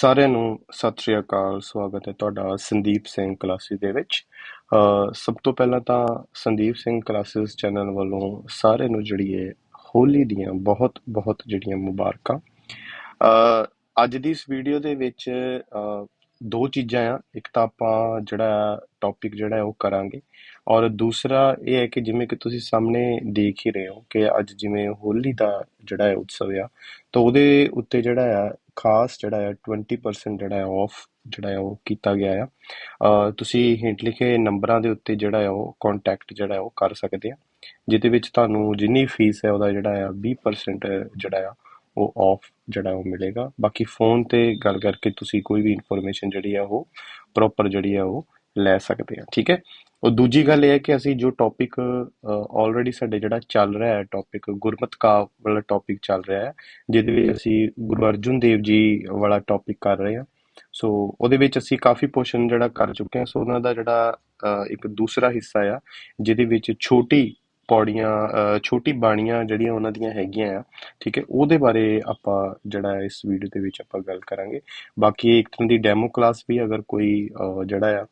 ਸਾਰਿਆਂ ਨੂੰ ਸਤਿ ਸ਼੍ਰੀ ਅਕਾਲ, ਸਵਾਗਤ ਹੈ ਤੁਹਾਡਾ ਸੰਦੀਪ ਸਿੰਘ ਕਲਾਸਿਸ ਦੇ ਵਿੱਚ। ਸਭ ਤੋਂ ਪਹਿਲਾਂ ਤਾਂ ਸੰਦੀਪ ਸਿੰਘ ਕਲਾਸਿਸ ਚੈਨਲ ਵੱਲੋਂ ਸਾਰਿਆਂ ਨੂੰ ਜਿਹੜੀ ਹੈ ਹੋਲੀ ਦੀਆਂ ਬਹੁਤ ਬਹੁਤ ਜਿਹੜੀਆਂ ਮੁਬਾਰਕਾਂ। ਅੱਜ ਦੀ ਇਸ ਵੀਡੀਓ ਦੇ ਵਿੱਚ ਦੋ ਚੀਜ਼ਾਂ ਆ। ਇੱਕ ਤਾਂ ਆਪਾਂ ਜਿਹੜਾ ਟੌਪਿਕ ਜਿਹੜਾ ਉਹ ਕਰਾਂਗੇ। ਔਰ ਦੂਸਰਾ ਇਹ ਹੈ ਕਿ ਜਿਵੇਂ ਕਿ ਤੁਸੀਂ ਸਾਹਮਣੇ ਦੇਖ ਹੀ ਰਹੇ ਹੋ ਕਿ ਅੱਜ ਜਿਵੇਂ ਹੋਲੀ ਦਾ ਜਿਹੜਾ ਹੈ ਉਤਸਵ ਆ, ਤਾਂ ਉਹਦੇ ਉੱਤੇ ਜਿਹੜਾ ਆ, ਖਾਸ ਜਿਹੜਾ ਆ 20% ਜਿਹੜਾ ਆ ਆਫ ਜਿਹੜਾ ਆ ਉਹ ਕੀਤਾ ਗਿਆ ਆ। ਤੁਸੀਂ ਹਿੰਟ ਲਿਖੇ ਨੰਬਰਾਂ ਦੇ ਉੱਤੇ ਜਿਹੜਾ ਆ ਉਹ ਕੰਟੈਕਟ ਜਿਹੜਾ ਉਹ ਕਰ ਸਕਦੇ ਆ। ਜਿਹਦੇ ਵਿੱਚ ਤੁਹਾਨੂੰ ਜਿੰਨੀ ਫੀਸ ਹੈ ਉਹਦਾ ਜਿਹੜਾ ਆ 20% ਜਿਹੜਾ ਆ ਉਹ ਆਫ ਜਿਹੜਾ ਉਹ ਮਿਲੇਗਾ। ਬਾਕੀ ਫੋਨ ਤੇ ਗੱਲ ਕਰਕੇ ਤੁਸੀਂ ਕੋਈ ਵੀ ਇਨਫੋਰਮੇਸ਼ਨ ਜਿਹੜੀ ਆ ਉਹ ਪ੍ਰੋਪਰ ਜਿਹੜੀ ਆ ਉਹ ਲੈ ਸਕਦੇ ਆ, ਠੀਕ ਹੈ? ਉਹ ਦੂਜੀ ਗੱਲ ਇਹ ਹੈ ਕਿ ਅਸੀਂ ਜੋ ਟੌਪਿਕ ਆਲਰੇਡੀ ਸਾਡੇ ਜਿਹੜਾ ਚੱਲ ਰਿਹਾ ਹੈ ਟੌਪਿਕ ਗੁਰਮਤ ਕਾਵ ਵਾਲਾ ਟੌਪਿਕ ਚੱਲ ਰਿਹਾ ਹੈ, ਜਿਹਦੇ ਵਿੱਚ ਅਸੀਂ ਗੁਰੂ ਅਰਜੁਨ ਦੇਵ ਜੀ ਵਾਲਾ ਟੌਪਿਕ ਕਰ ਰਹੇ ਹਾਂ। ਸੋ ਉਹਦੇ ਵਿੱਚ ਅਸੀਂ ਕਾਫੀ ਪੋਰਸ਼ਨ ਜਿਹੜਾ ਕਰ ਚੁੱਕੇ ਹਾਂ। ਸੋ ਉਹਨਾਂ ਦਾ ਜਿਹੜਾ ਇੱਕ ਦੂਸਰਾ ਹਿੱਸਾ ਆ, ਜਿਹਦੇ ਵਿੱਚ ਛੋਟੀ ਪੌੜੀਆਂ ਛੋਟੀ ਬਾਣੀਆਂ ਜਿਹੜੀਆਂ ਉਹਨਾਂ ਦੀਆਂ ਹੈਗੀਆਂ ਆ, ਠੀਕ ਹੈ, ਉਹਦੇ ਬਾਰੇ ਆਪਾਂ ਜਿਹੜਾ ਇਸ ਵੀਡੀਓ ਦੇ ਵਿੱਚ ਆਪਾਂ ਗੱਲ ਕਰਾਂਗੇ। ਬਾਕੀ ਇੱਕ ਤਰ੍ਹਾਂ ਦੀ ਡੈਮੋ ਕਲਾਸ ਵੀ ਅਗਰ ਕੋਈ ਜਿਹੜਾ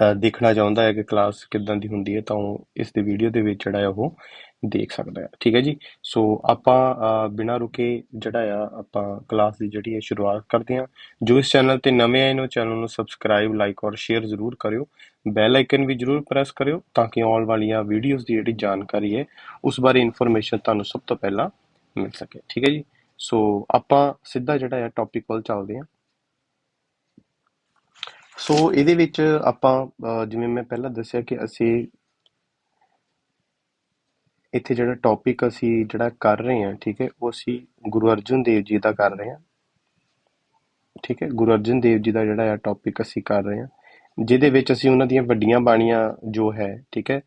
ਆ ਦੇਖਣਾ ਚਾਹੁੰਦਾ ਹੈ ਕਿ ਕਲਾਸ ਕਿੱਦਾਂ ਦੀ ਹੁੰਦੀ ਹੈ, ਤਾਂ ਉਹ ਇਸ ਦੇ ਵੀਡੀਓ ਦੇ ਵਿੱਚ ਜਿਹੜਾ ਹੈ ਉਹ ਦੇਖ ਸਕਦਾ ਹੈ। ਠੀਕ ਹੈ ਜੀ? ਸੋ ਆਪਾਂ ਅ, ਬਿਨਾਂ ਰੁਕੇ ਜਿਹੜਾ ਆ ਆਪਾਂ ਕਲਾਸ ਦੀ ਜਿਹੜੀ ਹੈ ਸ਼ੁਰੂਆਤ ਕਰਦੇ ਹਾਂ। ਜੋ ਇਸ ਚੈਨਲ ਤੇ ਨਵੇਂ ਆਏ ਨੇ ਚੈਨਲ ਨੂੰ ਸਬਸਕ੍ਰਾਈਬ ਲਾਈਕ ਔਰ ਸ਼ੇਅਰ ਜ਼ਰੂਰ ਕਰਿਓ। ਬੈਲ ਆਈਕਨ ਵੀ ਜ਼ਰੂਰ ਪ੍ਰੈਸ ਕਰਿਓ ਤਾਂ ਕਿ ਆਉਣ ਵਾਲੀਆਂ ਵੀਡੀਓਜ਼ ਦੀ ਜਿਹੜੀ ਜਾਣਕਾਰੀ ਹੈ ਉਸ ਬਾਰੇ ਇਨਫੋਰਮੇਸ਼ਨ ਤੁਹਾਨੂੰ ਸਭ ਤੋਂ ਪਹਿਲਾਂ ਮਿਲ ਸਕੇ। ਠੀਕ ਹੈ ਜੀ? ਸੋ ਆਪਾਂ ਸਿੱਧਾ ਜਿਹੜਾ ਹੈ ਟੌਪਿਕ ਵੱਲ ਚੱਲਦੇ ਹਾਂ। ਸੋ ਇਹਦੇ ਵਿੱਚ ਆਪਾਂ ਜਿਵੇਂ ਮੈਂ ਪਹਿਲਾਂ ਦੱਸਿਆ ਕਿ ਅਸੀਂ ਇੱਥੇ ਜਿਹੜਾ ਟੌਪਿਕ ਅਸੀਂ ਜਿਹੜਾ ਕਰ ਰਹੇ ਹਾਂ, ਠੀਕ ਹੈ, ਉਹ ਅਸੀਂ ਗੁਰੂ ਅਰਜਨ ਦੇਵ ਜੀ ਦਾ ਕਰ ਰਹੇ ਹਾਂ। ਠੀਕ ਹੈ, ਗੁਰੂ ਅਰਜਨ ਦੇਵ ਜੀ ਦਾ ਜਿਹੜਾ ਆ ਟੌਪਿਕ ਅਸੀਂ ਕਰ ਰਹੇ ਹਾਂ, ਜਿਹਦੇ ਵਿੱਚ ਅਸੀਂ ਉਹਨਾਂ ਦੀਆਂ ਵੱਡੀਆਂ ਬਾਣੀਆਂ ਜੋ ਹੈ, ਠੀਕ ਹੈ,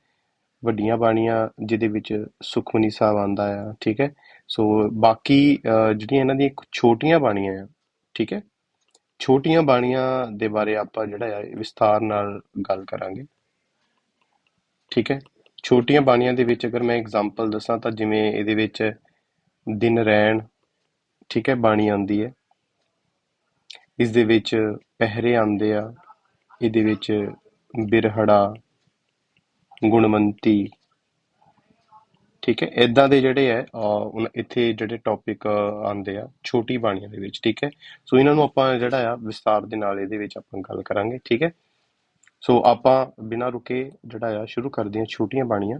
ਵੱਡੀਆਂ ਬਾਣੀਆਂ ਜਿਹਦੇ ਵਿੱਚ ਸੁਖਮਨੀ ਸਾਹਿਬ ਆਂਦਾ ਆ, ਠੀਕ ਹੈ, ਸੋ ਬਾਕੀ ਜਿਹੜੀਆਂ ਇਹਨਾਂ ਦੀਆਂ ਛੋਟੀਆਂ ਬਾਣੀਆਂ ਆ, ਠੀਕ ਹੈ, ਛੋਟੀਆਂ ਬਾਣੀਆਂ ਦੇ ਬਾਰੇ ਆਪਾਂ ਜਿਹੜਾ ਆ ਵਿਸਥਾਰ ਨਾਲ ਗੱਲ ਕਰਾਂਗੇ। ਠੀਕ ਹੈ ਛੋਟੀਆਂ ਬਾਣੀਆਂ ਦੇ ਵਿੱਚ ਅਗਰ ਮੈਂ ਇਗਜ਼ਾਮਪਲ ਦੱਸਾਂ ਤਾਂ ਜਿਵੇਂ ਇਹਦੇ ਵਿੱਚ ਦਿਨ ਰੈਣ ਠੀਕ ਹੈ, ਬਾਣੀ ਆਉਂਦੀ ਹੈ। ਇਸ ਦੇ ਵਿੱਚ ਪਹਿਰੇ ਆਉਂਦੇ ਆ, ਇਹਦੇ ਵਿੱਚ ਬਿਰਹੜਾ, ਗੁਣਵੰਤੀ, ਠੀਕ ਹੈ ਇਦਾਂ ਦੇ ਜਿਹੜੇ ਹੈ ਇੱਥੇ ਜਿਹੜੇ ਟੌਪਿਕ ਆਉਂਦੇ ਆ, ਛੋਟੀ ਬਾਣੀਆਂ ਦੇ ਵਿੱਚ, ਠੀਕ ਹੈ। ਸੋ ਇਹਨਾਂ ਨੂੰ ਆਪਾਂ ਜਿਹੜਾ ਆ ਵਿਸਤਾਰ ਦੇ ਨਾਲ ਇਹਦੇ ਵਿੱਚ ਆਪਾਂ ਗੱਲ ਕਰਾਂਗੇ, ਠੀਕ ਹੈ। ਸੋ ਆਪਾਂ ਬਿਨਾਂ ਰੁਕੇ ਜਿਹੜਾ ਆ, ਸ਼ੁਰੂ ਕਰਦੇ ਹਾਂ ਛੋਟੀਆਂ ਬਾਣੀਆਂ।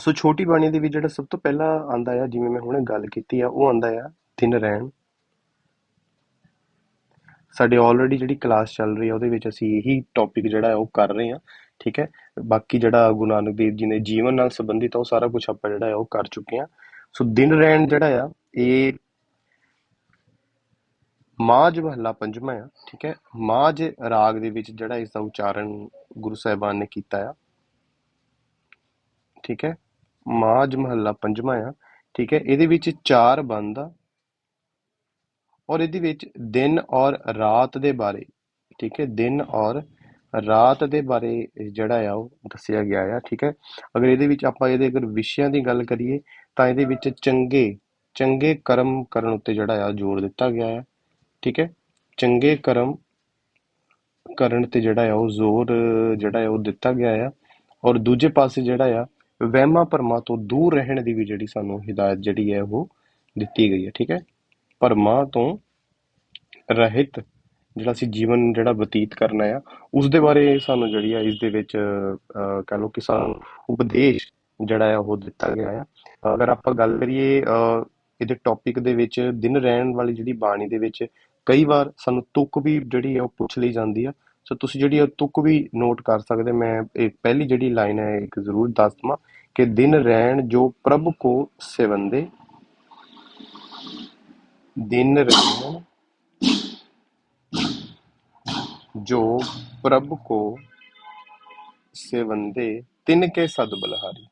ਸੋ ਛੋਟੀ ਬਾਣੀ ਦੇ ਵਿੱਚ ਜਿਹੜਾ ਸਭ ਤੋਂ ਪਹਿਲਾਂ ਆਂਦਾ ਆ, ਜਿਵੇਂ ਮੈਂ ਹੁਣੇ ਗੱਲ ਕੀਤੀ ਆ, ਉਹ ਆਂਦਾ ਆ, ਦਿਨ ਰਹਿਣ। ਸਾਡੇ ਆਲਰੇਡੀ ਜਿਹੜੀ ਕਲਾਸ ਚੱਲ ਰਹੀ ਆ, ਉਹਦੇ ਵਿੱਚ ਅਸੀਂ ਇਹੀ ਟੌਪਿਕ ਜਿਹੜਾ ਹੈ ਉਹ ਕਰ ਰਹੇ ਹਾਂ ਠੀਕ ਹੈ? ਬਾਕੀ ਜਿਹੜਾ ਗੁਰੂ ਨਾਨਕ ਦੇਵ ਜੀ ਨੇ ਜੀਵਨ ਨਾਲ ਸੰਬੰਧਿਤ ਉਹ ਸਾਰਾ ਕੁਝ ਆਪਾਂ ਜਿਹੜਾ ਹੈ ਉਹ ਕਰ ਚੁੱਕੇ ਹਾਂ ਸੋ ਦਿਨ ਰਹਿਣ ਜਿਹੜਾ ਆ, ਇਹ ਮਾਝ ਮਹੱਲਾ ਪੰਜਵਾਂ ਆ, ਠੀਕ ਹੈ? ਮਾਝ ਰਾਗ ਦੇ ਵਿੱਚ ਜਿਹੜਾ ਇਸ ਦਾ ਉਚਾਰਨ ਗੁਰੂ ਸਾਹਿਬਾਨ ਨੇ ਕੀਤਾ ਆ, ਠੀਕ ਹੈ? ਮਾਝ ਮਹੱਲਾ ਪੰਜਵਾਂ ਆ, ਠੀਕ ਹੈ? ਇਹਦੇ ਵਿੱਚ ਚਾਰ ਬੰਦ ਆ ਔਰ ਇਹਦੇ ਵਿੱਚ ਦਿਨ ਔਰ ਰਾਤ ਦੇ ਬਾਰੇ, ਠੀਕ ਹੈ? ਦਿਨ ਔਰ ਰਾਤ ਦੇ ਬਾਰੇ ਜਿਹੜਾ ਆ, ਉਹ ਦੱਸਿਆ ਗਿਆ ਆ, ਠੀਕ ਹੈ? ਅਗਰ ਇਹਦੇ ਵਿੱਚ ਆਪਾਂ ਇਹਦੇ ਅਗਰ ਵਿਸ਼ਿਆਂ ਦੀ ਗੱਲ ਕਰੀਏ, ਤਾਂ ਇਹਦੇ ਵਿੱਚ ਚੰਗੇ ਚੰਗੇ ਕਰਮ ਕਰਨ ਉੱਤੇ ਜਿਹੜਾ ਆ, ਜ਼ੋਰ ਦਿੱਤਾ ਗਿਆ ਹੈ ਠੀਕ ਹੈ? ਚੰਗੇ ਕਰਮ ਕਰਨ ਤੇ ਜਿਹੜਾ ਆ ਉਹ ਜ਼ੋਰ ਜਿਹੜਾ ਆ ਉਹ ਦਿੱਤਾ ਗਿਆ ਆ। ਔਰ ਦੂਜੇ ਪਾਸੇ ਜਿਹੜਾ ਆ ਵਹਿਮਾਂ ਭਰਮਾਂ ਤੋਂ ਦੂਰ ਰਹਿਣ ਦੀ ਵੀ ਜਿਹੜੀ ਸਾਨੂੰ ਹਿਦਾਇਤ ਜਿਹੜੀ ਹੈ ਉਹ ਦਿੱਤੀ ਗਈ ਹੈ ਠੀਕ ਹੈ? ਭਰਮਾਂ ਤੋਂ ਰਹਿਤ ਜਿਹੜਾ ਅਸੀਂ ਜੀਵਨ ਜਿਹੜਾ ਬਤੀਤ ਕਰਨਾ ਆ ਉਸ ਦੇ ਬਾਰੇ ਸਾਨੂੰ ਜਿਹੜੀ ਆ ਇਸ ਦੇ ਵਿੱਚ ਅਹ, ਕਹ ਲਓ ਕਿ ਸਾਨੂੰ ਉਪਦੇਸ਼ ਜਿਹੜਾ ਆ ਉਹ ਦਿੱਤਾ ਗਿਆ ਆ। ਅਗਰ ਆਪਾਂ ਗੱਲ ਕਰੀਏ ਅਹ, ਇਹਦੇ ਟੌਪਿਕ ਦੇ ਵਿੱਚ ਦਿਨ ਰਹਿਣ ਵਾਲੀ ਜਿਹੜੀ ਬਾਣੀ ਦੇ ਵਿੱਚ ਕਈ ਵਾਰ ਸਾਨੂੰ ਤੁਕ ਵੀ ਜਿਹੜੀ ਆ ਉਹ ਪੁੱਛ ਲਈ ਜਾਂਦੀ ਆ ਸੋ ਤੁਸੀਂ ਜਿਹੜੀ ਉਹ ਤੁਕ ਵੀ ਨੋਟ ਕਰ ਸਕਦੇ ਮੈਂ ਇਹ ਪਹਿਲੀ ਜਿਹੜੀ ਲਾਈਨ ਹੈ ਇੱਕ ਜ਼ਰੂਰ ਦੱਸ ਦਵਾਂ ਕਿ ਦਿਨ ਰਹਿਣ ਜੋ ਪ੍ਰਭ ਕੋ ਸੇਵੰਦੇ ਦਿਨ ਰਹਿਣ जो प्रभ को सेवंदे तिन के सद बलिहारी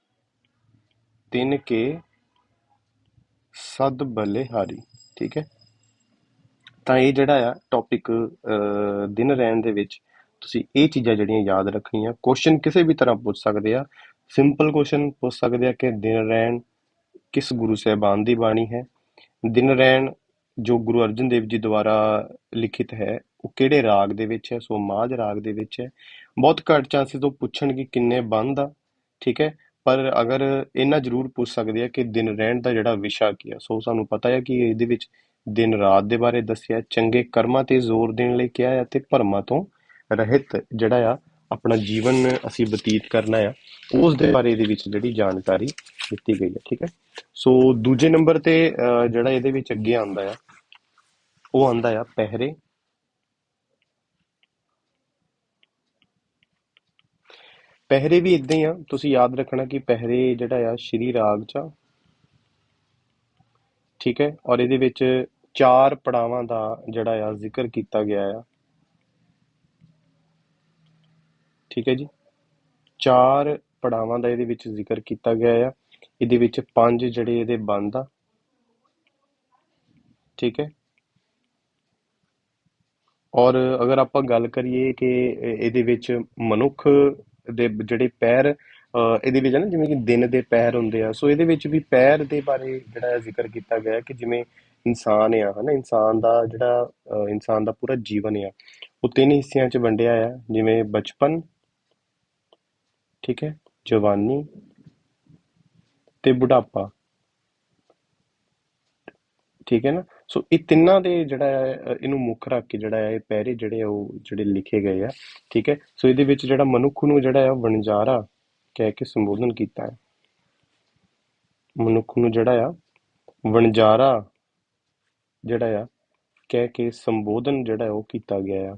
तिन के ਸਦ ਬਲਿਹਾਰੀ ਠੀਕ ਹੈ ਤਾਂ ਇਹ ਜਿਹੜਾ ਆ ਟੌਪਿਕ ਦਿਨ ਰਹਿਣ ਦੇ ਵਿੱਚ ਤੁਸੀਂ ਇਹ ਚੀਜ਼ਾਂ ਜਿਹੜੀਆਂ ਯਾਦ ਰੱਖਣੀਆਂ। ਕੁਐਸਚਨ ਕਿਸੇ ਵੀ ਤਰ੍ਹਾਂ ਪੁੱਛ ਸਕਦੇ ਆ। ਸਿੰਪਲ ਕੁਐਸਚਨ ਪੁੱਛ ਸਕਦੇ ਆ ਕਿ ਦਿਨ ਰਹਿਣ ਕਿਸ ਗੁਰੂ ਸਾਹਿਬਾਨ ਦੀ ਬਾਣੀ ਹੈ? ਦਿਨ ਰਹਿਣ ਜੋ ਗੁਰੂ ਅਰਜਨ ਦੇਵ ਜੀ ਦੁਆਰਾ ਲਿਖਿਤ ਹੈ, ਉਹ ਕਿਹੜੇ ਰਾਗ ਦੇ ਵਿੱਚ ਹੈ? ਸੋ ਮਾਝ ਰਾਗ ਦੇ ਵਿੱਚ ਹੈ। ਬਹੁਤ ਘੱਟ ਚਾਂਸਸ ਤੋਂ ਪੁੱਛਣ ਕਿ ਕਿੰਨੇ ਬੰਦ ਆ, ਠੀਕ ਹੈ? ਪਰ ਅਗਰ ਇਹਨਾਂ ਜ਼ਰੂਰ ਪੁੱਛ ਸਕਦੇ ਆ ਕਿ ਦਿਨ ਰਹਿਣ ਦਾ ਜਿਹੜਾ ਵਿਸ਼ਾ ਕੀ ਆ, ਸੋ ਸਾਨੂੰ ਪਤਾ ਹੈ ਕਿ ਇਹਦੇ ਵਿੱਚ ਦਿਨ ਰਾਤ ਦੇ ਬਾਰੇ ਦੱਸਿਆ, ਚੰਗੇ ਕਰਮਾਂ ਤੇ ਜ਼ੋਰ ਦੇਣ ਲਈ ਕਿਹਾ ਹੈ ਤੇ ਭਰਮਾਂ ਤੋਂ ਰਹਿਤ ਜਿਹੜਾ ਆ, ਆਪਣਾ ਜੀਵਨ ਅਸੀਂ ਬਤੀਤ ਕਰਨਾ ਆ, ਉਸ ਦੇ ਬਾਰੇ ਇਹਦੇ ਵਿੱਚ ਜਿਹੜੀ ਜਾਣਕਾਰੀ ਦਿੱਤੀ ਗਈ ਹੈ ਠੀਕ ਹੈ ਸੋ ਦੂਜੇ ਨੰਬਰ ਤੇ ਜਿਹੜਾ ਇਹਦੇ ਵਿੱਚ ਅੱਗੇ ਆਉਂਦਾ ਆ, ਉਹ ਆਉਂਦਾ ਆ, ਪਹਿਰੇ ਪਹਿਰੇ ਵੀ ਇਦਾਂ ਹੀ ਆ। ਤੁਸੀਂ ਯਾਦ ਰੱਖਣਾ ਕਿ ਪਹਿਰੇ ਜਿਹੜਾ ਆ ਸ਼੍ਰੀ ਰਾਗ ਚ ਆ, ਠੀਕ ਹੈ? ਔਰ ਇਹਦੇ ਵਿੱਚ ਚਾਰ ਪੜਾਵਾਂ ਦਾ ਜਿਹੜਾ ਆ ਜ਼ਿਕਰ ਕੀਤਾ ਗਿਆ ਆ। ਠੀਕ ਹੈ ਜੀ? ਚਾਰ ਪੜਾਵਾਂ ਦਾ ਇਹਦੇ ਵਿੱਚ ਜ਼ਿਕਰ ਕੀਤਾ ਗਿਆ ਆ। ਇਹਦੇ ਵਿੱਚ ਪੰਜ ਜਿਹੜੇ ਇਹਦੇ ਬੰਦ ਆ। ਠੀਕ ਹੈ? ਔਰ ਅਗਰ ਆਪਾਂ ਗੱਲ ਕਰੀਏ ਕਿ ਇਹਦੇ ਵਿੱਚ ਮਨੁੱਖ ਦੇ ਜਿਹੜੇ ਪੈਰ ਇਹਦੇ ਵਿੱਚ ਨਾ, ਜਿਵੇਂ ਕਿ ਦਿਨ ਦੇ ਪੈਰ ਹੁੰਦੇ ਆ। ਸੋ ਇਹਦੇ ਵਿੱਚ ਵੀ ਪੈਰ ਦੇ ਬਾਰੇ ਜਿਹੜਾ ਜ਼ਿਕਰ ਕੀਤਾ ਗਿਆ ਕਿ ਜਿਵੇਂ ਇਨਸਾਨ ਆ, ਹਨਾ, ਇਨਸਾਨ ਦਾ ਜਿਹੜਾ ਇਨਸਾਨ ਦਾ ਪੂਰਾ ਜੀਵਨ ਆ, ਉਹ ਤਿੰਨ ਹਿੱਸਿਆਂ 'ਚ ਵੰਡਿਆ ਆ, ਜਿਵੇਂ ਬਚਪਨ, ਠੀਕ ਹੈ, ਜਵਾਨੀ ਤੇ ਬੁਢਾਪਾ। ਠੀਕ ਹੈ ਨਾ? ਸੋ ਇਹ ਤਿੰਨਾਂ ਦੇ ਜਿਹੜਾ ਹੈ ਇਹਨੂੰ ਮੁੱਖ ਰੱਖ ਕੇ ਜਿਹੜਾ ਹੈ ਇਹ ਪਹਿਰੇ ਜਿਹੜੇ ਆ ਉਹ ਜਿਹੜੇ ਲਿਖੇ ਗਏ ਆ, ਠੀਕ ਹੈ? ਸੋ ਇਹਦੇ ਵਿੱਚ ਜਿਹੜਾ ਮਨੁੱਖ ਨੂੰ ਜਿਹੜਾ ਹੈ ਵਣਜਾਰਾ ਕਹਿ ਕੇ ਸੰਬੋਧਨ ਕੀਤਾ ਹੈ। ਮਨੁੱਖ ਨੂੰ ਜਿਹੜਾ ਆ ਵਣਜਾਰਾ ਜਿਹੜਾ ਆ ਕਹਿ ਕੇ ਸੰਬੋਧਨ ਜਿਹੜਾ ਉਹ ਕੀਤਾ ਗਿਆ ਆ।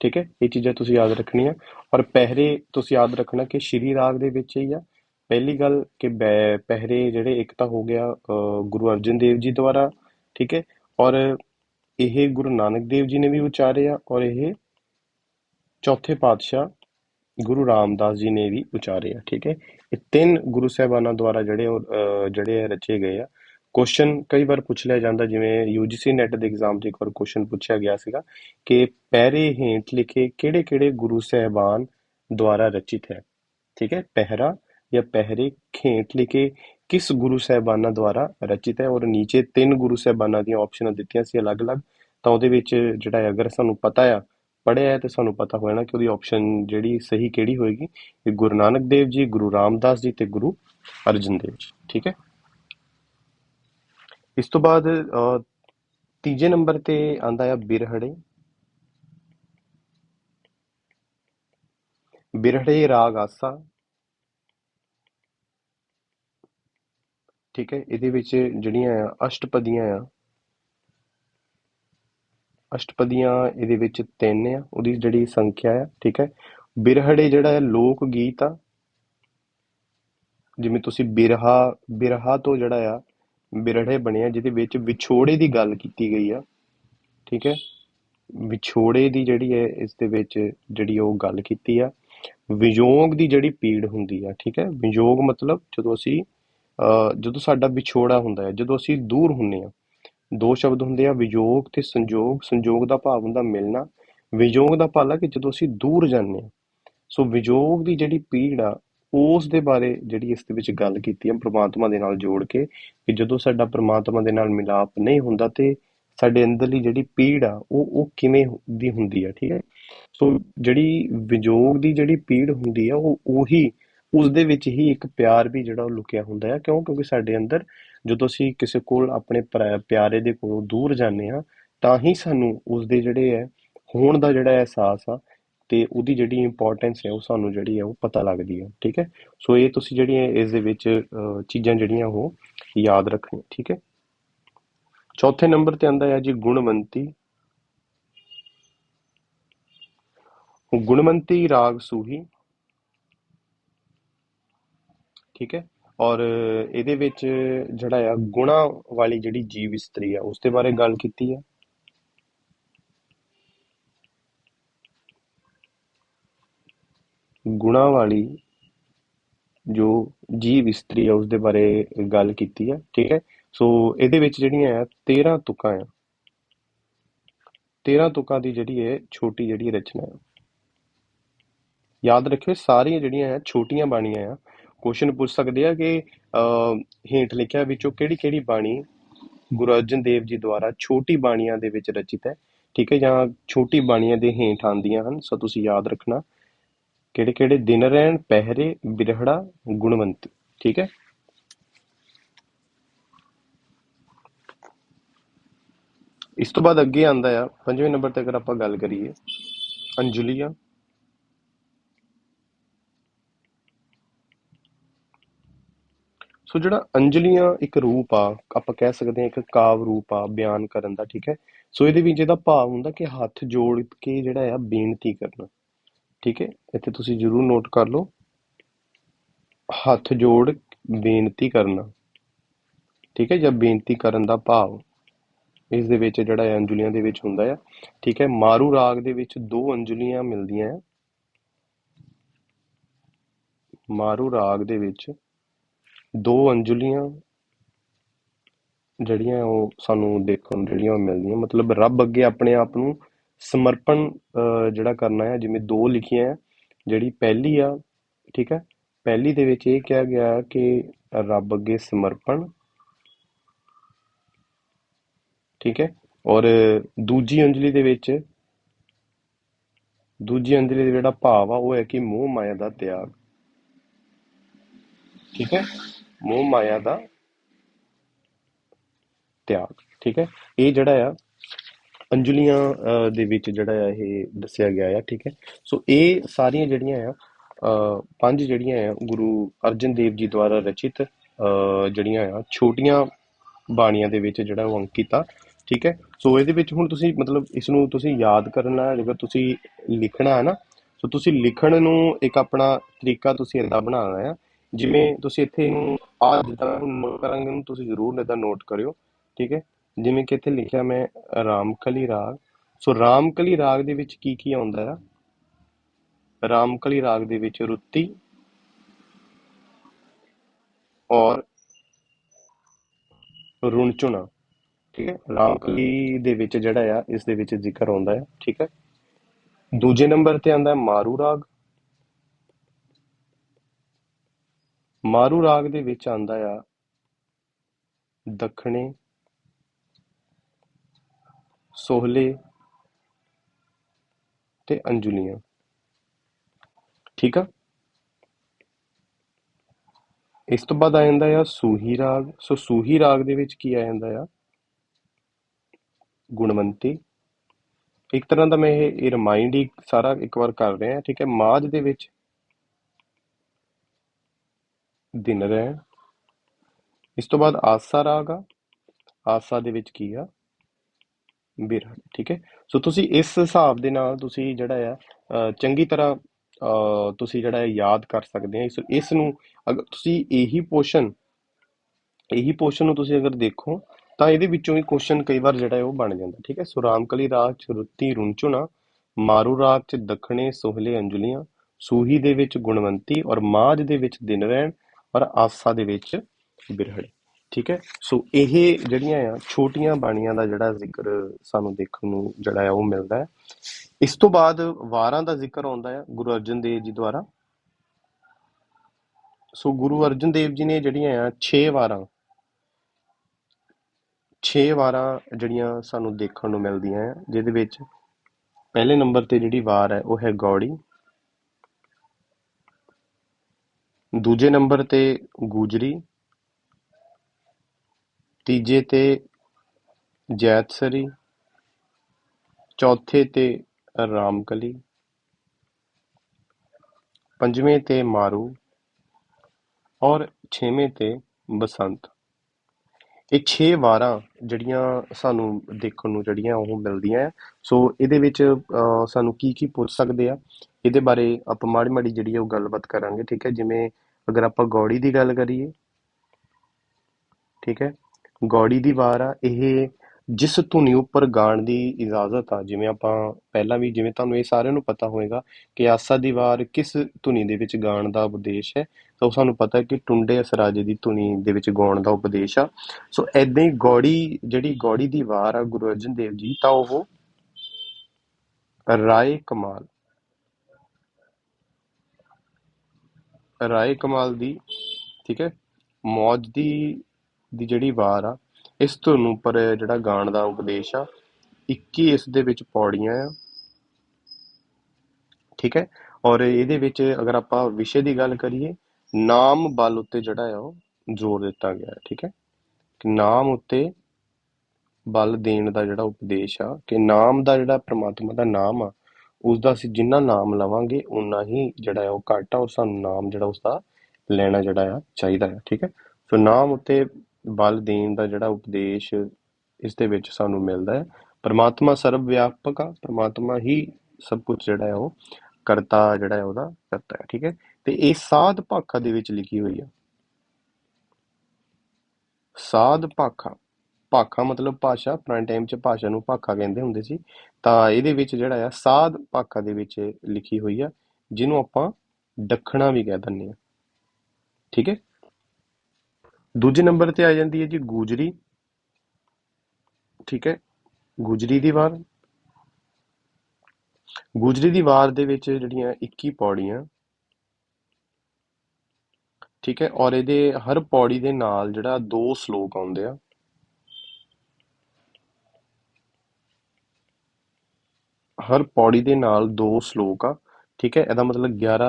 ਠੀਕ ਹੈ? ਇਹ ਚੀਜ਼ਾਂ ਤੁਸੀਂ ਯਾਦ ਰੱਖਣੀਆਂ। ਔਰ ਪਹਿਰੇ ਤੁਸੀਂ ਯਾਦ ਰੱਖਣਾ ਕਿ ਸ਼੍ਰੀ ਰਾਗ ਦੇ ਵਿੱਚ ਹੀ ਆ। ਪਹਿਲੀ ਗੱਲ ਕਿ ਬੈ- ਪਹਿਰੇ ਜਿਹੜੇ ਇੱਕ ਤਾਂ ਹੋ ਗਿਆ ਅ, ਗੁਰੂ ਅਰਜਨ ਦੇਵ ਜੀ ਦੁਆਰਾ ਠੀਕ ਹੈ? ਔਰ ਇਹ ਗੁਰੂ ਨਾਨਕ ਦੇਵ ਜੀ ਨੇ ਵੀ ਉਚਾਰੇ ਆ ਔਰ ਇਹ ਚੌਥੇ ਪਾਤਸ਼ਾਹ ਗੁਰੂ ਰਾਮਦਾਸ ਜੀ ਨੇ ਵੀ ਉਚਾਰੇ ਆ ਠੀਕ ਹੈ? ਇਹ ਤਿੰਨ ਗੁਰੂ ਸਾਹਿਬਾਨਾਂ ਦੁਆਰਾ ਜਿਹੜੇ ਉਹ, ਅ, ਜਿਹੜੇ ਰਚੇ ਗਏ ਆ। ਕੁਐਸਚਨ ਕਈ ਵਾਰ ਪੁੱਛ ਲਿਆ ਜਾਂਦਾ ਜਿਵੇਂ UGC ਨੈਟ ਦੇ ਐਗਜ਼ਾਮ 'ਚ ਇੱਕ ਵਾਰ ਕੁਐਸਚਨ ਪੁੱਛਿਆ ਗਿਆ ਸੀਗਾ ਕਿ ਪਹਿਰੇ ਹੇਠ ਲਿਖੇ ਕਿਹੜੇ ਕਿਹੜੇ ਗੁਰੂ ਸਾਹਿਬਾਨ ਦੁਆਰਾ ਰਚਿਤ ਹੈ? ਠੀਕ ਹੈ? ਪਹਿਰਾ ਜਾਂ ਪਹਿਰੇ ਹੇਠ ਲਿਖੇ ਕਿਸ ਗੁਰੂ ਸਾਹਿਬਾਨਾਂ ਦੁਆਰਾ ਰਚਿਤ ਹੈ ਔਰ ਨੀਚੇ ਤਿੰਨ ਗੁਰੂ ਸਾਹਿਬਾਨਾਂ ਦੀਆਂ ਆਪਸ਼ਨਾਂ ਦਿੱਤੀਆਂ ਸੀ ਅਲੱਗ-ਅਲੱਗ ਤਾਂ ਉਹਦੇ ਵਿੱਚ ਜਿਹੜਾ ਹੈ, ਅਗਰ ਸਾਨੂੰ ਪਤਾ ਆ ਪੜ੍ਹਿਆ ਹੈ ਤੇ ਸਾਨੂੰ ਪਤਾ ਹੋ ਜਾਣਾ ਕਿ ਉਹਦੀ ਆਪਸ਼ਨ ਜਿਹੜੀ ਸਹੀ ਕਿਹੜੀ ਹੋਏਗੀ ਇਹ ਗੁਰੂ ਨਾਨਕ ਦੇਵ ਜੀ ਗੁਰੂ ਰਾਮਦਾਸ ਜੀ ਤੇ ਗੁਰੂ ਅਰਜਨ ਦੇਵ ਜੀ ਠੀਕ ਹੈ? ਇਸ ਤੋਂ ਬਾਅਦ ਅਹ, ਤੀਜੇ ਨੰਬਰ ਤੇ ਆਂਦਾ ਆ ਬਿਰਹੜੇ। ਬਿਰਹੜੇ ਰਾਗ ਆਸਾ ਠੀਕ ਹੈ, ਇਹਦੇ ਵਿੱਚ ਜਿਹੜੀਆਂ ਆ, ਅਸ਼ਟਪਦੀਆਂ ਆ। ਅਸ਼ਟਪਦੀਆਂ ਇਹਦੇ ਵਿੱਚ ਤਿੰਨ ਆ, ਉਹਦੀ ਜਿਹੜੀ ਸੰਖਿਆ ਆ, ਠੀਕ ਹੈ। ਬਿਰਹੜੇ ਜਿਹੜਾ ਹੈ, ਲੋਕ ਗੀਤ ਆ। ਜਿਵੇਂ ਤੁਸੀਂ ਬਿਰਹਾ ਬਿਰਹਾ ਤੋਂ ਜਿਹੜਾ ਆ, ਬਿਰਹੜੇ ਬਣਿਆ ਜਿਹਦੇ ਵਿੱਚ ਵਿਛੋੜੇ ਦੀ ਗੱਲ ਕੀਤੀ ਗਈ ਆ, ਠੀਕ ਹੈ। ਵਿਛੋੜੇ ਦੀ ਜਿਹੜੀ ਹੈ, ਇਸ ਦੇ ਵਿੱਚ ਜਿਹੜੀ ਉਹ ਗੱਲ ਕੀਤੀ ਆ। ਵਿਯੋਗ ਦੀ ਜਿਹੜੀ ਪੀੜ ਹੁੰਦੀ ਆ, ਠੀਕ ਹੈ। ਵਿਯੋਗ ਮਤਲਬ ਜਦੋਂ ਅਸੀਂ ਜਦੋਂ ਸਾਡਾ ਵਿਛੋੜਾ ਹੁੰਦਾ ਹੈ, ਜਦੋਂ ਅਸੀਂ ਦੂਰ ਹੁੰਨੇ ਆ ਦੋ ਸ਼ਬਦ ਹੁੰਦੇ ਆ, ਵਿਯੋਗ ਤੇ ਸੰਜੋਗ ਸੰਜੋਗ ਦਾ ਭਾਵ ਹੁੰਦਾ ਮਿਲਣਾ। ਵਿਯੋਗ ਦਾ ਭਾਵ ਹੈ ਕਿ ਜਦੋਂ ਅਸੀਂ ਦੂਰ ਜਾਂਦੇ ਆ ਸੋ ਵਿਯੋਗ ਦੀ ਜਿਹੜੀ ਪੀੜ ਆ, ਉਸ ਦੇ ਬਾਰੇ ਜਿਹੜੀ ਇਸ ਦੇ ਵਿੱਚ ਗੱਲ ਕੀਤੀ ਹੈ ਪ੍ਰਮਾਤਮਾ ਦੇ ਨਾਲ ਜੋੜ ਕੇ ਕਿ ਜਦੋਂ ਸਾਡਾ ਪ੍ਰਮਾਤਮਾ ਦੇ ਨਾਲ ਮਿਲਾਪ ਨਹੀਂ ਹੁੰਦਾ ਤੇ ਸਾਡੇ ਅੰਦਰਲੀ ਜਿਹੜੀ ਪੀੜ ਆ, ਉਹ ਉਹ ਕਿਵੇਂ ਦੀ ਹੁੰਦੀ ਆ, ਠੀਕ ਹੈ? ਸੋ ਜਿਹੜੀ ਵਿਯੋਗ ਦੀ ਜਿਹੜੀ ਪੀੜ ਹੁੰਦੀ ਆ, ਉਹ, ਉਹੀ ਉਸ ਦੇ ਵਿੱਚ ਹੀ ਇੱਕ ਪਿਆਰ ਵੀ ਜਿਹੜਾ ਉਹ ਲੁਕਿਆ ਹੁੰਦਾ ਹੈ। ਕਿਉਂ? ਕਿਉਂਕਿ ਸਾਡੇ ਅੰਦਰ ਜਦੋਂ ਅਸੀਂ ਕਿਸੇ ਕੋਲ ਆਪਣੇ ਪਰਾ- ਪਿਆਰੇ ਦੇ ਕੋਲੋਂ ਦੂਰ ਜਾਂਦੇ ਹਾਂ, ਤਾਂ ਹੀ ਸਾਨੂੰ ਉਸ ਦੇ ਜਿਹੜੇ ਹੈ, ਹੋਣ ਦਾ ਜਿਹੜਾ ਅਹਿਸਾਸ ਆ ਤੇ ਉਹਦੀ ਜਿਹੜੀ ਇੰਪੋਰਟੈਂਸ ਹੈ, ਉਹ ਸਾਨੂੰ ਜਿਹੜੀ ਹੈ, ਉਹ ਪਤਾ ਲੱਗਦੀ ਹੈ। ਠੀਕ ਹੈ? ਸੋ ਇਹ ਤੁਸੀਂ ਜਿਹੜੀਆਂ ਇਸ ਦੇ ਵਿੱਚ ਚੀਜ਼ਾਂ ਜਿਹੜੀਆਂ ਉਹ ਯਾਦ ਰੱਖਣੀਆਂ, ਠੀਕ ਹੈ? ਚੌਥੇ ਨੰਬਰ ਤੇ ਆਂਦਾ ਹੈ ਜੀ ਗੁਣਵੰਤੀ। ਗੁਣਵੰਤੀ ਰਾਗ ਸੂਹੀ। ਠੀਕ ਹੈ? ਔਰ ਇਹਦੇ ਵਿੱਚ ਜਿਹੜਾ ਆ, ਗੁਣਾ ਵਾਲੀ ਜਿਹੜੀ ਜੀਵ ਇਸਤਰੀ ਆ, ਉਸ ਦੇ ਬਾਰੇ ਗੱਲ ਕੀਤੀ ਹੈ? ਗੁਣਾ ਵਾਲੀ ਜੋ ਜੀਵ ਇਸਤਰੀ ਆ, ਉਸ ਦੇ ਬਾਰੇ ਗੱਲ ਕੀਤੀ ਹੈ, ਠੀਕ ਹੈ? ਸੋ ਇਹਦੇ ਵਿੱਚ ਜਿਹੜੀਆਂ ਆ 13 ਤੁਕਾਂ ਆ। 13 ਤੁਕਾਂ ਦੀ ਜਿਹੜੀ ਹੈ ਛੋਟੀ ਜਿਹੜੀ ਰਚਨਾ ਹੈ ਯਾਦ ਰੱਖਿਓ, ਸਾਰੀਆਂ ਜਿਹੜੀਆਂ ਆ, ਛੋਟੀਆਂ ਬਾਣੀਆਂ ਆ ਕੁਐਸਚਨ ਪੁੱਛ ਸਕਦੇ ਆ ਕਿ ਹੇਠ ਲਿਖਿਆ ਵਿੱਚੋਂ ਕਿਹੜੀ ਕਿਹੜੀ ਬਾਣੀ ਗੁਰੂ ਅਰਜਨ ਦੇਵ ਜੀ ਦੁਆਰਾ ਛੋਟੀ ਬਾਣੀਆਂ ਦੇ ਵਿੱਚ ਰਚਿਤ ਹੈ? ਠੀਕ ਹੈ, ਜਾਂ ਛੋਟੀ ਬਾਣੀਆਂ ਦੇ ਹੇਠ ਆਉਂਦੀਆਂ ਹਨ, ਸੋ ਤੁਸੀਂ ਯਾਦ ਰੱਖਣਾ। ਕਿਹੜੇ ਕਿਹੜੇ ਦਿਨ ਰਹਿਣ, ਪਹਿਰੇ, ਬਿਰਹੜਾ, ਗੁਣਵੰਤ। ਠੀਕ ਹੈ? ਇਸ ਤੋਂ ਬਾਅਦ ਅੱਗੇ ਆਂਦਾ ਆ, ਪੰਜਵੇਂ ਨੰਬਰ ਤੇ ਅਗਰ ਆਪਾਂ ਗੱਲ ਕਰੀਏ, ਅੰਜਲੀਆਂ। ਸੋ ਜਿਹੜਾ ਅੰਜਲੀਆਂ ਇੱਕ ਰੂਪ ਆ, ਆਪਾਂ ਕਹਿ ਸਕਦੇ ਹਾਂ ਇੱਕ ਕਾਵ ਰੂਪ ਆ, ਬਿਆਨ ਕਰਨ ਦਾ, ਠੀਕ ਹੈ? ਸੋ ਇਹਦੇ ਵਿੱਚ ਇਹਦਾ ਭਾਵ ਹੁੰਦਾ ਕਿ ਹੱਥ ਜੋੜ ਕੇ ਜਿਹੜਾ ਆ ਬੇਨਤੀ ਕਰਨਾ, ਠੀਕ ਹੈ? ਇੱਥੇ ਤੁਸੀਂ ਜ਼ਰੂਰ ਨੋਟ ਕਰ ਲਓ। ਹੱਥ ਜੋੜ ਬੇਨਤੀ ਕਰਨਾ, ਠੀਕ ਹੈ? ਜਾਂ ਬੇਨਤੀ ਕਰਨ ਦਾ ਭਾਵ, ਇਸ ਦੇ ਵਿੱਚ ਜਿਹੜਾ ਹੈ ਅੰਜਲੀਆਂ ਦੇ ਵਿੱਚ ਹੁੰਦਾ ਹੈ ਠੀਕ ਹੈ? ਮਾਰੂ ਰਾਗ ਦੇ ਵਿੱਚ ਦੋ ਅੰਜਲੀਆਂ ਮਿਲਦੀਆਂ ਆ। ਮਾਰੂ ਰਾਗ ਦੇ ਵਿੱਚ ਦੋ ਅੰਜਲੀਆਂ ਜਿਹੜੀਆਂ ਉਹ ਸਾਨੂੰ ਦੇਖਣ ਨੂੰ ਜਿਹੜੀਆਂ ਉਹ ਮਿਲਦੀਆਂ। ਮਤਲਬ ਰੱਬ ਅੱਗੇ ਆਪਣੇ ਆਪ ਨੂੰ ਸਮਰਪਣ ਅਹ, ਜਿਹੜਾ ਕਰਨਾ ਹੈ ਜਿਵੇਂ ਦੋ ਲਿਖੀਆਂ ਹੈ ਜਿਹੜੀ ਪਹਿਲੀ ਆ ਠੀਕ ਹੈ? ਪਹਿਲੀ ਦੇ ਵਿੱਚ ਇਹ ਕਿਹਾ ਗਿਆ ਕਿ ਰੱਬ ਅੱਗੇ ਸਮਰਪਣ ਠੀਕ ਹੈ? ਔਰ ਦੂਜੀ ਅੰਜਲੀ ਦੇ ਵਿੱਚ ਦੂਜੀ ਅੰਜਲੀ ਦਾ ਜਿਹੜਾ ਭਾਵ ਆ ਉਹ ਹੈ ਕਿ ਮੋਹ ਮਾਇਆ ਦਾ ਤਿਆਗ। ਠੀਕ ਹੈ? ਮੋਹ ਮਾਇਆ ਦਾ ਤਿਆਗ, ਠੀਕ ਹੈ? ਇਹ ਜਿਹੜਾ ਆ, ਅੰਜਲੀਆਂ ਦੇ ਵਿੱਚ ਜਿਹੜਾ ਆ, ਇਹ ਦੱਸਿਆ ਗਿਆ ਆ, ਠੀਕ ਹੈ? ਸੋ ਇਹ ਸਾਰੀਆਂ ਜਿਹੜੀਆਂ ਆ ਪੰਜ ਜਿਹੜੀਆਂ ਆ, ਗੁਰੂ ਅਰਜਨ ਦੇਵ ਜੀ ਦੁਆਰਾ ਰਚਿਤ ਜਿਹੜੀਆਂ ਆ, ਛੋਟੀਆਂ ਬਾਣੀਆਂ ਦੇ ਵਿੱਚ ਜਿਹੜਾ ਉਹ ਅੰਕਿਤ ਆ, ਠੀਕ ਹੈ? ਸੋ ਇਹਦੇ ਵਿੱਚ ਹੁਣ ਤੁਸੀਂ ਮਤਲਬ ਇਸ ਨੂੰ ਤੁਸੀਂ ਯਾਦ ਕਰਨਾ ਹੈ ਜੇਕਰ ਤੁਸੀਂ ਲਿਖਣਾ ਹੈ ਨਾ, ਸੋ ਤੁਸੀਂ ਲਿਖਣ ਨੂੰ ਇੱਕ ਆਪਣਾ ਤਰੀਕਾ ਤੁਸੀਂ ਏਦਾਂ ਬਣਾਉਣਾ ਆ, ਜਿਵੇਂ ਤੁਸੀਂ ਇੱਥੇ ਇਹਨੂੰ ਜਿੱਦਾਂ ਹੁਣ ਨੋਟ ਕਰਾਂਗੇ ਨੂੰ ਤੁਸੀਂ ਜ਼ਰੂਰ ਏਦਾਂ ਨੋਟ ਕਰਿਓ, ਠੀਕ ਹੈ? ਜਿਵੇਂ ਕਿ ਇੱਥੇ ਲਿਖਿਆ ਮੈਂ ਰਾਮਕਲੀ ਰਾਗ। ਸੋ ਰਾਮਕਲੀ ਰਾਗ ਦੇ ਵਿੱਚ ਕੀ ਕੀ ਆਉਂਦਾ ਆ? ਰਾਮਕਲੀ ਰਾਗ ਦੇ ਵਿੱਚ ਰੁੱਤੀ ਔਰ ਰੁਣਚੁਣਾ, ਠੀਕ ਹੈ? ਰਾਮਕਲੀ ਦੇ ਵਿੱਚ ਜਿਹੜਾ ਆ, ਇਸ ਦੇ ਵਿੱਚ ਜ਼ਿਕਰ ਆਉਂਦਾ ਹੈ ਠੀਕ ਹੈ? ਦੂਜੇ ਨੰਬਰ ਤੇ ਆਉਂਦਾ ਹੈ ਮਾਰੂ ਰਾਗ। ਮਾਰੂ ਰਾਗ ਦੇ ਵਿੱਚ ਆਂਦਾ ਆ, ਦੱਖਣੇ, ਸੋਹਲੇ ਤੇ ਅੰਜੁਲੀਆਂ। ਠੀਕ ਆ? ਇਸ ਤੋਂ ਬਾਅਦ ਆ ਜਾਂਦਾ ਆ ਸੂਹੀ ਰਾਗ। ਸੋ ਸੂਹੀ ਰਾਗ ਦੇ ਵਿੱਚ ਕੀ ਆ ਜਾਂਦਾ ਆ? ਗੁਣਵੰਤੀ। ਇੱਕ ਤਰ੍ਹਾਂ ਦਾ ਮੈਂ ਇਹ ਇਹ ਰਿਮਾਈਂਡ ਹੀ ਸਾਰਾ ਇੱਕ ਵਾਰ ਕਰ ਰਿਹਾ, ਠੀਕ ਹੈ? ਮਾਝ ਦੇ ਵਿੱਚ ਦਿਨ ਰਹਿਣ। ਇਸ ਤੋਂ ਬਾਅਦ ਆਸਾ ਰਾਗ ਆਸਾ ਦੇ ਵਿੱਚ ਕੀ ਆ? ਬਿਰਹਣ ਠੀਕ ਹੈ। ਸੋ ਤੁਸੀਂ ਇਸ ਹਿਸਾਬ ਦੇ ਨਾਲ ਤੁਸੀਂ ਜਿਹੜਾ ਆ ਚੰਗੀ ਤਰ੍ਹਾਂ ਅਹ, ਤੁਸੀਂ ਜਿਹੜਾ ਯਾਦ ਕਰ ਸਕਦੇ ਆ। ਇਸ ਇਸ ਨੂੰ ਅਗਰ ਤੁਸੀਂ ਇਹੀ ਪੋਰਸ਼ਨ ਇਹੀ ਪੋਰਸ਼ਨ ਨੂੰ ਤੁਸੀਂ ਅਗਰ ਦੇਖੋ ਤਾਂ ਇਹਦੇ ਵਿੱਚੋਂ ਹੀ ਕੁਐਸਚਨ ਕਈ ਵਾਰ ਜਿਹੜਾ ਹੈ ਉਹ ਬਣ ਜਾਂਦਾ ਠੀਕ ਹੈ। ਸੋ ਰਾਮਕਲੀ ਰਾਗ ਚ ਰੁੱਤੀ ਰੁੰਚੁਣਾ ਮਾਰੂ ਰਾਗ ਚ ਦੱਖਣੇ ਸੋਹਲੇ ਅੰਜਲੀਆਂ ਸੂਹੀ ਦੇ ਵਿੱਚ ਗੁਣਵੰਤੀ ਔਰ ਮਾਝ ਦੇ ਵਿੱਚ ਦਿਨ ਰਹਿਣ ਔਰ ਆਸਾ ਦੇ ਵਿੱਚ ਬਿਰਹੜੇ। ਠੀਕ ਹੈ? ਸੋ ਇਹ ਜਿਹੜੀਆਂ ਆ, ਛੋਟੀਆਂ ਬਾਣੀਆਂ ਦਾ ਜਿਹੜਾ ਜ਼ਿਕਰ ਸਾਨੂੰ ਦੇਖਣ ਨੂੰ ਜਿਹੜਾ ਆ, ਉਹ ਮਿਲਦਾ ਹੈ। ਇਸ ਤੋਂ ਬਾਅਦ ਵਾਰਾਂ ਦਾ ਜ਼ਿਕਰ ਆਉਂਦਾ ਹੈ ਗੁਰੂ ਅਰਜਨ ਦੇਵ ਜੀ ਦੁਆਰਾ। ਸੋ ਗੁਰੂ ਅਰਜਨ ਦੇਵ ਜੀ ਨੇ ਜਿਹੜੀਆਂ ਆ 6 ਵਾਰਾਂ 6 ਵਾਰਾਂ ਜਿਹੜੀਆਂ ਸਾਨੂੰ ਦੇਖਣ ਨੂੰ ਮਿਲਦੀਆਂ ਆ, ਜਿਹਦੇ ਵਿੱਚ ਪਹਿਲੇ ਨੰਬਰ ਤੇ ਜਿਹੜੀ ਵਾਰ ਹੈ, ਉਹ ਹੈ ਗੌੜੀ। ਦੂਜੇ ਨੰਬਰ ਤੇ ਗੂਜਰੀ, ਤੀਜੇ ਤੇ ਜੈਤਸਰੀ, ਚੌਥੇ ਤੇ ਰਾਮਕਲੀ, ਪੰਜਵੇਂ ਤੇ ਮਾਰੂ ਔਰ ਛੇਵੇਂ ਤੇ ਬਸੰਤ। ਇਹ 6 ਵਾਰਾਂ ਜਿਹੜੀਆਂ ਸਾਨੂੰ ਦੇਖਣ ਨੂੰ ਜਿਹੜੀਆਂ ਉਹ ਮਿਲਦੀਆਂ ਹੈ। ਸੋ ਇਹਦੇ ਵਿੱਚ ਸਾਨੂੰ ਕੀ ਕੀ ਪੁੱਛ ਸਕਦੇ ਆ? ਇਹਦੇ ਬਾਰੇ ਆਪਾਂ ਮਾੜੀ ਮਾੜੀ ਜਿਹੜੀ ਆ ਉਹ ਗੱਲਬਾਤ ਕਰਾਂਗੇ, ਠੀਕ ਹੈ? ਜਿਵੇਂ ਅਗਰ ਆਪਾਂ ਗੌੜੀ ਦੀ ਗੱਲ ਕਰੀਏ, ਠੀਕ ਹੈ, ਗੌੜੀ ਦੀ ਵਾਰ ਆ, ਇਹ ਜਿਸ ਧੁਨੀ ਉੱਪਰ ਗਾਣ ਦੀ ਇਜਾਜ਼ਤ ਆ, ਜਿਵੇਂ ਆਪਾਂ ਪਹਿਲਾਂ ਵੀ, ਜਿਵੇਂ ਤੁਹਾਨੂੰ ਇਹ ਸਾਰਿਆਂ ਨੂੰ ਪਤਾ ਹੋਵੇਗਾ ਕਿ ਆਸਾ ਦੀ ਵਾਰ ਕਿਸ ਧੁਨੀ ਦੇ ਵਿੱਚ ਗਾਣ ਦਾ ਉਪਦੇਸ਼ ਹੈ, ਤਾਂ ਉਹ ਸਾਨੂੰ ਪਤਾ ਹੈ ਕਿ ਟੁੰਡੇ ਅਸਰਾਜੇ ਦੀ ਧੁਨੀ ਦੇ ਵਿੱਚ ਗਾਉਣ ਦਾ ਉਪਦੇਸ਼ ਆ। ਸੋ ਐਦਾਂ ਹੀ ਗੌੜੀ, ਜਿਹੜੀ ਗੌੜੀ ਦੀ ਵਾਰ ਆ ਗੁਰੂ ਅਰਜਨ ਦੇਵ ਜੀ, ਤਾਂ ਉਹ ਰਾਏ ਕਮਾਲ ਰਾਏ ਕਮਾਲ ਦੀ, ਠੀਕ ਹੈ? ਮੌਜ ਦੀ ਦੀ ਜਿਹੜੀ ਵਾਰ ਆ, ਇਸ ਧੁਨ ਉੱਪਰ ਜਿਹੜਾ ਗਾਣ ਦਾ ਉਪਦੇਸ਼ ਆ 21 ਇਸ ਦੇ ਵਿੱਚ ਪੌੜੀਆਂ ਆ, ਠੀਕ ਹੈ? ਔਰ ਇਹਦੇ ਵਿੱਚ ਅਗਰ ਆਪਾਂ ਵਿਸ਼ੇ ਦੀ ਗੱਲ ਕਰੀਏ, ਨਾਮ ਬਲ ਉੱਤੇ ਜਿਹੜਾ ਆ, ਉਹ ਜ਼ੋਰ ਦਿੱਤਾ ਗਿਆ ਹੈ, ਠੀਕ ਹੈ? ਕਿ ਨਾਮ ਉੱਤੇ ਬਲ ਦੇਣ ਦਾ ਜਿਹੜਾ ਉਪਦੇਸ਼ ਆ, ਕਿ ਨਾਮ ਦਾ ਜਿਹੜਾ ਪ੍ਰਮਾਤਮਾ ਦਾ ਨਾਮ ਆ ਉਸਦਾ ਅਸੀਂ ਜਿੰਨਾ ਨਾਮ ਲਵਾਂਗੇ ਉਨਾ ਹੀ ਜਿਹੜਾ ਹੈ ਉਹ ਘੱਟ ਆ ਔਰ ਸਾਨੂੰ ਨਾਮ ਜਿਹੜਾ ਉਸਦਾ ਲੈਣਾ ਜਿਹੜਾ ਆ ਚਾਹੀਦਾ ਹੈ, ਠੀਕ ਹੈ? ਸੋ ਨਾਮ ਉੱਤੇ ਬਲ ਦੇਣ ਦਾ ਜਿਹੜਾ ਉਪਦੇਸ਼ ਇਸ ਦੇ ਵਿੱਚ ਸਾਨੂੰ ਮਿਲਦਾ ਹੈ। ਪ੍ਰਮਾਤਮਾ ਸਰਵ ਵਿਆਪਕ ਆ, ਪਰਮਾਤਮਾ ਹੀ ਸਭ ਕੁਝ ਜਿਹੜਾ ਹੈ ਉਹ ਕਰਤਾ ਜਿਹੜਾ ਹੈ ਉਹਦਾ ਕਰਤਾ ਹੈ, ਠੀਕ ਹੈ? ਤੇ ਇਹ ਸਾਧ ਭਾਖਾ ਦੇ ਵਿੱਚ ਲਿਖੀ ਹੋਈ ਆ। ਸਾਧ ਭਾਖਾ ਭਾਖਾ ਮਤਲਬ ਭਾਸ਼ਾ, ਪੁਰਾਣੇ ਟਾਈਮ 'ਚ ਭਾਸ਼ਾ ਨੂੰ ਭਾਖਾ ਕਹਿੰਦੇ ਹੁੰਦੇ ਸੀ। ਤਾਂ ਇਹਦੇ ਵਿੱਚ ਜਿਹੜਾ ਆ, ਸਾਧ ਭਾਖਾ ਦੇ ਵਿੱਚ ਲਿਖੀ ਹੋਈ ਆ, ਜਿਹਨੂੰ ਆਪਾਂ ਦੱਖਣਾ ਵੀ ਕਹਿ ਦਿੰਦੇ ਆ। ਠੀਕ ਹੈ? ਦੂਜੇ ਨੰਬਰ ਤੇ ਆ ਜਾਂਦੀ ਹੈ ਜੀ ਗੁਜਰੀ। ਠੀਕ ਹੈ? ਗੁਜਰੀ ਦੀ ਵਾਰ। ਗੁਜਰੀ ਦੀ ਵਾਰ ਦੇ ਵਿੱਚ ਜਿਹੜੀਆਂ 21 ਪੌੜੀਆਂ। ਠੀਕ ਹੈ? ਔਰ ਇਹਦੇ ਹਰ ਪੌੜੀ ਦੇ ਨਾਲ ਜਿਹੜਾ ਦੋ ਸ਼ਲੋਕ ਆਉਂਦੇ ਆ। ਹਰ ਪੌੜੀ ਦੇ ਨਾਲ ਦੋ ਸ਼ਲੋਕ ਆ ਠੀਕ ਹੈ? ਇਹਦਾ ਮਤਲਬ 11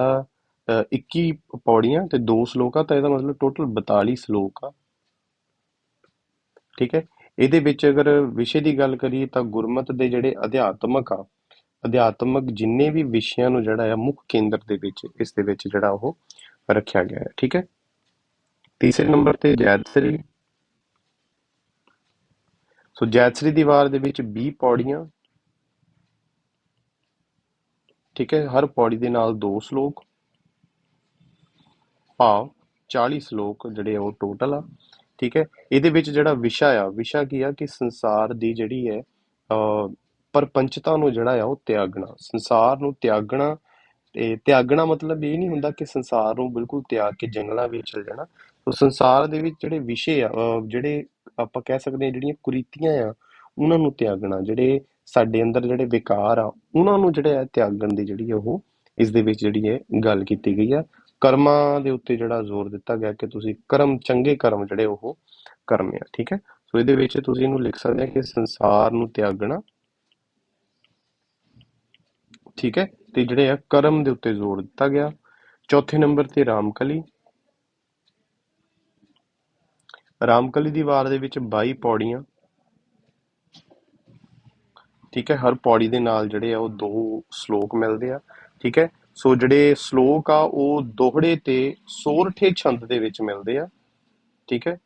ਅ, 21 ਪੌੜੀਆਂ ਤੇ ਦੋ ਸ਼ਲੋਕ ਆ ਤਾਂ ਇਹਦਾ ਮਤਲਬ ਟੋਟਲ 42 ਸ਼ਲੋਕ ਆ। ਠੀਕ ਹੈ? ਇਹਦੇ ਵਿੱਚ ਅਗਰ ਵਿਸ਼ੇ ਦੀ ਗੱਲ ਕਰੀਏ ਤਾਂ ਗੁਰਮਤ ਦੇ ਜਿਹੜੇ ਅਧਿਆਤਮਕ ਆ ਅਧਿਆਤਮਕ ਜਿੰਨੇ ਵੀ ਵਿਸ਼ਿਆਂ ਨੂੰ ਜਿਹੜਾ ਆ ਮੁੱਖ ਕੇਂਦਰ ਦੇ ਵਿੱਚ ਇਸ ਦੇ ਵਿੱਚ ਜਿਹੜਾ ਉਹ ਰੱਖਿਆ ਗਿਆ ਹੈ ਠੀਕ ਹੈ? ਤੀਸਰੇ ਨੰਬਰ ਤੇ ਜੈਤਸਰੀ। ਸੋ ਜੈਤਸਰੀ ਦੀਵਾਰ ਦੇ ਵਿੱਚ 20 ਪੌੜੀਆਂ ਠੀਕ ਹੈ, ਹਰ ਪੌੜੀ ਦੇ ਨਾਲ ਦੋ ਸ਼ਲੋਕ, ਭਾਵ 40 ਸ਼ਲੋਕ ਜਿਹੜੇ ਆ ਉਹ ਟੋਟਲ ਆ, ਠੀਕ ਹੈ। ਇਹਦੇ ਵਿੱਚ ਜਿਹੜਾ ਵਿਸ਼ਾ ਆ, ਵਿਸ਼ਾ ਕੀ ਆ ਕਿ ਸੰਸਾਰ ਦੀ ਜਿਹੜੀ ਹੈ ਪਰਪੰਚਤਾ ਨੂੰ ਜਿਹੜਾ ਆ ਉਹ ਤਿਆਗਣਾ, ਸੰਸਾਰ ਨੂੰ ਤਿਆਗਣਾ, ਤੇ ਤਿਆਗਣਾ ਮਤਲਬ ਇਹ ਨਹੀਂ ਹੁੰਦਾ ਕਿ ਸੰਸਾਰ ਨੂੰ ਬਿਲਕੁਲ ਤਿਆਗ ਕੇ ਜੰਗਲਾਂ ਵਿੱਚ ਚਲ ਜਾਣਾ। ਸੋ ਸੰਸਾਰ ਦੇ ਵਿੱਚ ਜਿਹੜੇ ਵਿਸ਼ੇ ਆ ਜਿਹੜੇ ਆਪਾਂ ਕਹਿ ਸਕਦੇ ਹਾਂ ਜਿਹੜੀਆਂ ਕੁਰੀਤੀਆਂ ਆ, ਉਹਨਾਂ ਨੂੰ ਤਿਆਗਣਾ, ਜਿਹੜੇ ਸਾਡੇ ਅੰਦਰ ਜਿਹੜੇ ਵਿਕਾਰ ਆ, ਉਹਨਾਂ ਨੂੰ ਜਿਹੜੇ ਆ ਤਿਆਗਣ ਦੀ ਜਿਹੜੀ ਆ ਉਹ ਇਸ ਦੇ ਵਿੱਚ ਜਿਹੜੀ ਹੈ ਗੱਲ ਕੀਤੀ ਗਈ ਆ ਕਰਮਾਂ ਦੇ ਉੱਤੇ ਜਿਹੜਾ ਜ਼ੋਰ ਦਿੱਤਾ ਗਿਆ ਕਿ ਤੁਸੀਂ ਕਰਮ, ਚੰਗੇ ਕਰਮ ਜਿਹੜੇ ਉਹ ਕਰਨੇ ਆ, ਠੀਕ ਹੈ? ਸੋ ਇਹਦੇ ਵਿੱਚ ਤੁਸੀਂ ਇਹਨੂੰ ਲਿਖ ਸਕਦੇ ਆ ਕਿ ਸੰਸਾਰ ਨੂੰ ਤਿਆਗਣਾ, ਠੀਕ ਹੈ? ਤੇ ਜਿਹੜੇ ਆ ਕਰਮ ਦੇ ਉੱਤੇ ਜ਼ੋਰ ਦਿੱਤਾ ਗਿਆ। ਚੌਥੇ ਨੰਬਰ ਤੇ ਰਾਮਕਲੀ। ਰਾਮਕਲੀ ਦੀ ਵਾਰ ਦੇ ਵਿੱਚ 22 ਪੌੜੀਆਂ ਠੀਕ ਹੈ ਹਰ ਪੌੜੀ ਦੇ ਨਾਲ ਜਿਹੜੇ ਆ ਉਹ ਦੋ ਸ਼ਲੋਕ ਮਿਲਦੇ ਆ ਠੀਕ ਹੈ। ਸੋ ਜਿਹੜੇ ਸ਼ਲੋਕ ਆ ਉਹ ਦੋਹੜੇ ਤੇ ਸੋਰਠੇ ਛੰਦ ਦੇ ਵਿੱਚ ਮਿਲਦੇ ਆ ਠੀਕ ਹੈ।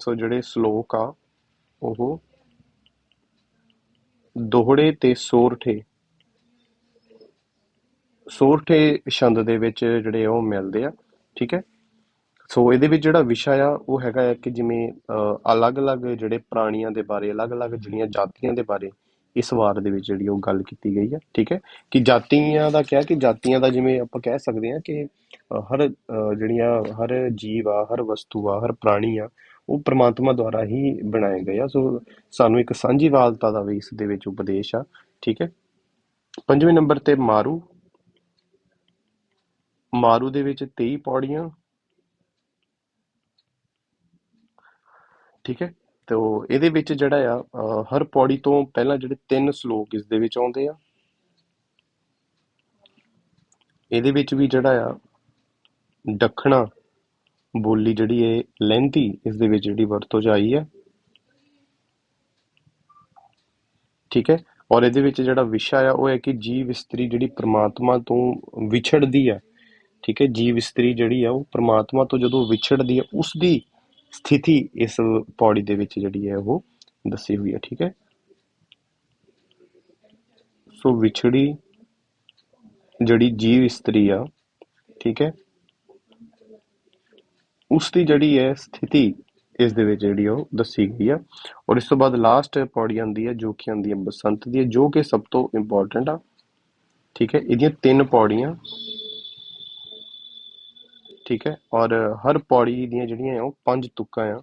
ਸੋ ਜਿਹੜੇ ਸ਼ਲੋਕ ਆ ਉਹ ਦੋਹੜੇ ਤੇ ਸੋਰਠੇ ਸੋਰਠੇ ਛੰਦ ਦੇ ਵਿੱਚ ਜਿਹੜੇ ਆ ਉਹ ਮਿਲਦੇ ਆ ਠੀਕ ਹੈ। ਸੋ ਇਹਦੇ ਵਿੱਚ ਜਿਹੜਾ ਵਿਸ਼ਾ ਆ ਉਹ ਹੈਗਾ ਹੈ ਕਿ ਜਿਵੇਂ ਅ, ਅਲੱਗ-ਅਲੱਗ ਜਿਹੜੇ ਪ੍ਰਾਣੀਆਂ ਦੇ ਬਾਰੇ ਅਲੱਗ-ਅਲੱਗ ਜਿਹੜੀਆਂ ਜਾਤੀਆਂ ਦੇ ਬਾਰੇ ਇਸ ਵਾਰ ਦੇ ਵਿੱਚ ਜਿਹੜੀ ਉਹ ਗੱਲ ਕੀਤੀ ਗਈ ਹੈ, ਠੀਕ ਹੈ? ਕਿ ਜਾਤੀਆਂ ਦਾ ਕਿਹਾ ਕਿ ਜਾਤੀਆਂ ਦਾ ਜਿਵੇਂ ਆਪਾਂ ਕਹਿ ਸਕਦੇ ਹਾਂ ਕਿ ਹਰ ਜਿਹੜੀਆਂ ਹਰ ਜੀਵ ਆ, ਹਰ ਵਸਤੂ ਆ, ਹਰ ਪ੍ਰਾਣੀ ਆ, ਉਹ ਪ੍ਰਮਾਤਮਾ ਦੁਆਰਾ ਹੀ ਬਣਾਏ ਗਏ ਆ। ਸੋ ਸਾਨੂੰ ਇੱਕ ਸਾਂਝੀਵਾਲਤਾ ਦਾ ਵੀ ਇਸ ਦੇ ਵਿੱਚ ਉਪਦੇਸ਼ ਆ, ਠੀਕ ਹੈ? ਪੰਜਵੇਂ ਨੰਬਰ ਤੇ ਮਾਰੂ। ਮਾਰੂ ਦੇ ਵਿੱਚ 23 ਪੌੜੀਆਂ, ਠੀਕ ਹੈ? ਤੋ ਇਹਦੇ ਵਿੱਚ ਜਿਹੜਾ ਆ ਹਰ ਪੌੜੀ ਤੋਂ ਪਹਿਲਾਂ ਜਿਹੜੇ ਤਿੰਨ ਸ਼ਲੋਕ ਇਸ ਦੇ ਵਿੱਚ ਆਉਂਦੇ ਆ। ਇਹਦੇ ਵਿੱਚ ਵੀ ਜਿਹੜਾ ਆ, ਦੱਖਣਾ ਬੋਲੀ ਜਿਹੜੀ ਹੈ ਲਹਿੰਦੀ ਇਸ ਦੇ ਵਿੱਚ ਜਿਹੜੀ ਵਰਤੋਂ 'ਚ ਆਈ ਹੈ ਠੀਕ ਹੈ? ਔਰ ਇਹਦੇ ਵਿੱਚ ਜਿਹੜਾ ਵਿਸ਼ਾ ਆ, ਉਹ ਹੈ ਕਿ ਜੀਵ ਇਸਤਰੀ ਜਿਹੜੀ ਪ੍ਰਮਾਤਮਾ ਤੋਂ ਵਿਛੜਦੀ ਆ। ਠੀਕ ਹੈ? ਜੀਵ ਇਸਤਰੀ ਜਿਹੜੀ ਆ, ਉਹ ਪ੍ਰਮਾਤਮਾ ਤੋਂ ਜਦੋਂ ਵਿਛੜਦੀ ਹੈ ਉਸ ਦੀ ਸਥਿਤੀ ਇਸ ਪੌੜੀ ਦੇ ਵਿੱਚ ਜਿਹੜੀ ਹੈ ਉਹ ਦੱਸੀ ਹੋਈ ਹੈ ਠੀਕ ਹੈ? ਸੋ ਵਿਛੜੀ ਜਿਹੜੀ ਜੀਵ ਇਸਤਰੀ ਆ ਠੀਕ ਹੈ? ਉਸ ਦੀ ਜਿਹੜੀ ਹੈ ਸਥਿਤੀ ਇਸ ਦੇ ਵਿੱਚ ਜਿਹੜੀ ਉਹ ਦੱਸੀ ਗਈ ਆ ਔਰ ਇਸ ਤੋਂ ਬਾਅਦ ਲਾਸਟ ਪੌੜੀ ਆਉਂਦੀ ਹੈ ਜੋ ਕਿ ਆਉਂਦੀ ਹੈ ਬਸੰਤ ਦੀ ਹੈ, ਜੋ ਕਿ ਸਭ ਤੋਂ ਇੰਪੋਰਟੈਂਟ ਆ ਠੀਕ ਹੈ? ਇਹਦੀਆਂ ਤਿੰਨ ਪੌੜੀਆਂ ਠੀਕ ਹੈ। ਔਰ ਹਰ ਪੌੜੀ ਦੀਆਂ ਜਿਹੜੀਆਂ ਆ, ਉਹ ਪੰਜ ਤੁਕਾਂ ਆ।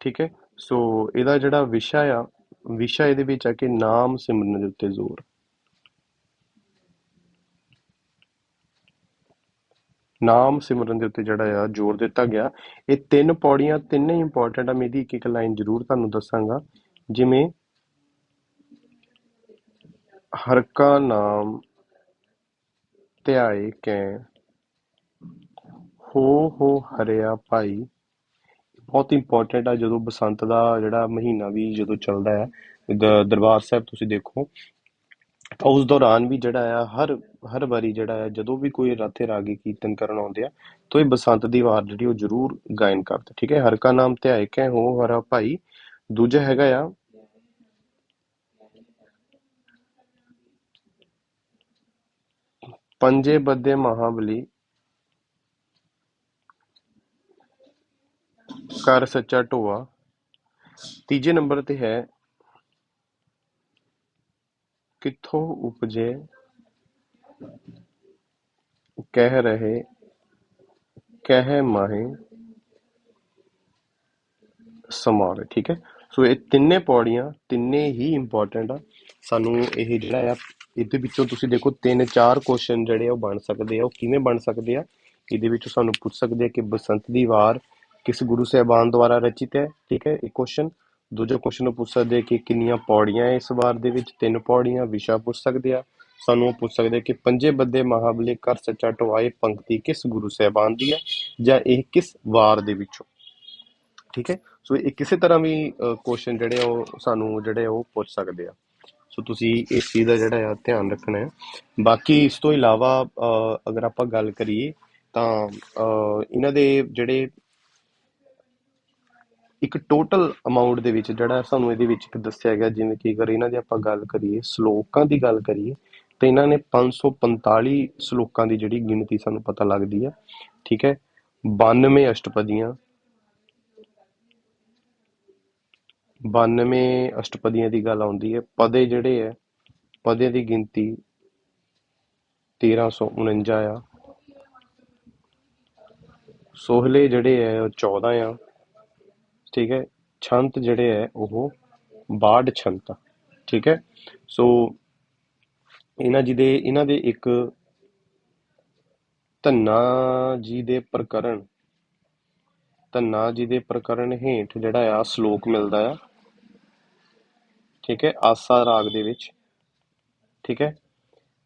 ਠੀਕ ਹੈ। ਸੋ ਇਹਦਾ ਜਿਹੜਾ ਵਿਸ਼ਾ ਆ, ਵਿਸ਼ਾ ਇਹਦੇ ਵਿੱਚ ਆ ਕਿ ਨਾਮ ਸਿਮਰਨ ਦੇ ਉੱਤੇ ਜ਼ੋਰ। ਨਾਮ ਸਿਮਰਨ ਦੇ ਉੱਤੇ ਜਿਹੜਾ ਆ, ਜ਼ੋਰ ਦਿੱਤਾ ਗਿਆ। ਇਹ ਤਿੰਨ ਪੌੜੀਆਂ ਤਿੰਨੇ ਇੰਪੋਰਟੈਂਟ ਆ। ਮੈਂ ਇਹਦੀ ਇੱਕ ਇੱਕ ਲਾਈਨ ਜ਼ਰੂਰ ਤੁਹਾਨੂੰ ਦੱਸਾਂਗਾ। ਜਿਵੇਂ ਹਰ ਕਾ ਨਾਮ ਧਿਆਏ ਕੈ ਹੋ ਹੋ ਹਰਿਆ ਭਾਈ। ਬਹੁਤ ਇੰਪੋਰਟੈਂਟ ਆ ਜਦੋਂ ਬਸੰਤ ਦਾ ਜਿਹੜਾ ਮਹੀਨਾ ਵੀ ਜਦੋਂ ਚੱਲਦਾ ਹੈ ਦਰਬਾਰ ਸਾਹਿਬ ਤੁਸੀਂ ਦੇਖੋ, ਤਾਂ ਉਸ ਦੌਰਾਨ ਵੀ ਜਿਹੜਾ ਆ, ਹਰ ਹਰ ਵਾਰੀ ਜਿਹੜਾ ਆ, ਜਦੋਂ ਵੀ ਕੋਈ ਰਾਤੇ ਰਾਗੀ ਕੀਰਤਨ ਕਰਨ ਆਉਂਦੇ ਆ, ਤਾਂ ਇਹ ਬਸੰਤ ਦੀ ਵਾਰ ਜਿਹੜੀ ਉਹ ਜ਼ਰੂਰ ਗਾਇਨ ਕਰਦੇ, ਠੀਕ ਹੈ? ਹਰ ਕਾ ਨਾਮ ਧਿਆਏ ਹੈ ਹੋ, ਹਰਾ ਭਾਈ। ਦੂਜਾ ਹੈਗਾ ਆ, ਪੰਜੇ ਬੱਦੇ ਮਹਾਬਲੀ। ਕਰ ਸੱਚਾ ਢੋਆ। ਤੀਜੇ ਨੰਬਰ ਤੇ ਹੈ, ਕਿੱਥੋਂ ਉਪਜੇ, ਕਹਿ ਰਹੇ, ਕਹਿ ਮਾਹੇ ਸਮਾਰੇ ਠੀਕ ਹੈ। ਸੋ ਇਹ ਤਿੰਨੇ ਪੌੜੀਆਂ ਤਿੰਨੇ ਹੀ ਇੰਪੋਰਟੈਂਟ ਆ। ਸਾਨੂੰ ਇਹ ਜਿਹੜਾ ਆ, ਇਹਦੇ ਵਿੱਚੋਂ ਤੁਸੀਂ ਦੇਖੋ ਤਿੰਨ ਚਾਰ ਕੁਐਸਚਨ ਜਿਹੜੇ ਆ ਉਹ ਬਣ ਸਕਦੇ ਆ, ਉਹ ਕਿਵੇਂ ਬਣ ਸਕਦੇ ਆ? ਇਹਦੇ ਵਿੱਚੋਂ ਸਾਨੂੰ ਪੁੱਛ ਸਕਦੇ ਆ ਕਿ ਬਸੰਤ ਦੀ ਵਾਰ ਕਿਸ ਗੁਰੂ ਸਾਹਿਬਾਨ ਦੁਆਰਾ ਰਚਿਤ ਹੈ ਠੀਕ ਹੈ ਇਹ ਕੁਐਸਚਨ ਦੂਜਾ ਕੁਐਸਚਨ ਉਹ ਪੁੱਛ ਸਕਦੇ ਕਿ ਕਿੰਨੀਆਂ ਪੌੜੀਆਂ ਹੈ ਇਸ ਵਾਰ ਦੇ ਵਿੱਚ ਤਿੰਨ ਪੌੜੀਆਂ ਵਿਸ਼ਾ ਪੁੱਛ ਸਕਦੇ ਆ ਸਾਨੂੰ ਉਹ ਪੁੱਛ ਸਕਦੇ ਕਿ ਪੰਜੇ ਬੱਦੇ ਮਹਾਬਲੀ ਕਰ ਸੱਚਾ ਟਵਾਏ ਪੰਕਤੀ ਕਿਸ ਗੁਰੂ ਸਾਹਿਬਾਨ ਦੀ ਹੈ ਜਾਂ ਇਹ ਕਿਸ ਵਾਰ ਦੇ ਵਿੱਚੋਂ ਠੀਕ ਹੈ ਸੋ ਇਹ ਕਿਸੇ ਤਰ੍ਹਾਂ ਵੀ ਕੁਐਸਚਨ ਜਿਹੜੇ ਆ ਉਹ ਸਾਨੂੰ ਜਿਹੜੇ ਉਹ ਪੁੱਛ ਸਕਦੇ ਆ ਸੋ ਤੁਸੀਂ ਇਸ ਚੀਜ਼ ਦਾ ਜਿਹੜਾ ਆ ਧਿਆਨ ਰੱਖਣਾ ਹੈ ਬਾਕੀ ਇਸ ਤੋਂ ਇਲਾਵਾ ਅ, ਅਗਰ ਆਪਾਂ ਗੱਲ ਕਰੀਏ ਤਾਂ ਅ, ਇਹਨਾਂ ਦੇ ਜਿਹੜੇ ਇੱਕ ਟੋਟਲ ਅਮਾਉਂਟ ਦੇ ਵਿੱਚ ਜਿਹੜਾ ਸਾਨੂੰ ਇਹਦੇ ਵਿੱਚ ਇੱਕ ਦੱਸਿਆ ਗਿਆ, ਜਿਵੇਂ ਕਿ ਅਗਰ ਇਹਨਾਂ ਦੀ ਆਪਾਂ ਗੱਲ ਕਰੀਏ, ਸ਼ਲੋਕਾਂ ਦੀ ਗੱਲ ਕਰੀਏ, ਤਾਂ ਇਹਨਾਂ ਨੇ 545 ਸ਼ਲੋਕਾਂ ਦੀ ਜਿਹੜੀ ਗਿਣਤੀ ਸਾਨੂੰ ਪਤਾ ਲੱਗਦੀ ਹੈ ਠੀਕ ਹੈ? 92 ਅਸ਼ਟਪਦੀਆਂ 92 ਅਸ਼ਟਪਦੀਆਂ ਦੀ ਗੱਲ ਆਉਂਦੀ ਹੈ, ਪਦੇ ਜਿਹੜੇ ਹੈ ਪਦੇ ਦੀ ਗਿਣਤੀ 1349 ਆ, ਸੋਹਲੇ ਜਿਹੜੇ ਹੈ ਉਹ 14 ਆ ਠੀਕ ਹੈ, ਛੰਤ ਜਿਹੜੇ ਹੈ ਉਹ 62 ਛੰਤ ਠੀਕ ਹੈ। ਸੋ ਇਹਨਾਂ ਜੀ ਦੇ ਇਹਨਾਂ ਦੇ ਇੱਕ ਧੰਨਾ ਜੀ ਦੇ ਪ੍ਰਕਰਣ ਧੰਨਾ ਜੀ ਦੇ ਪ੍ਰਕਰਣ ਹੇਠ ਜਿਹੜਾ ਆ ਸ਼ਲੋਕ ਮਿਲਦਾ ਆ, ਠੀਕ ਹੈ, ਆਸਾ ਰਾਗ ਦੇ ਵਿੱਚ, ਠੀਕ ਹੈ।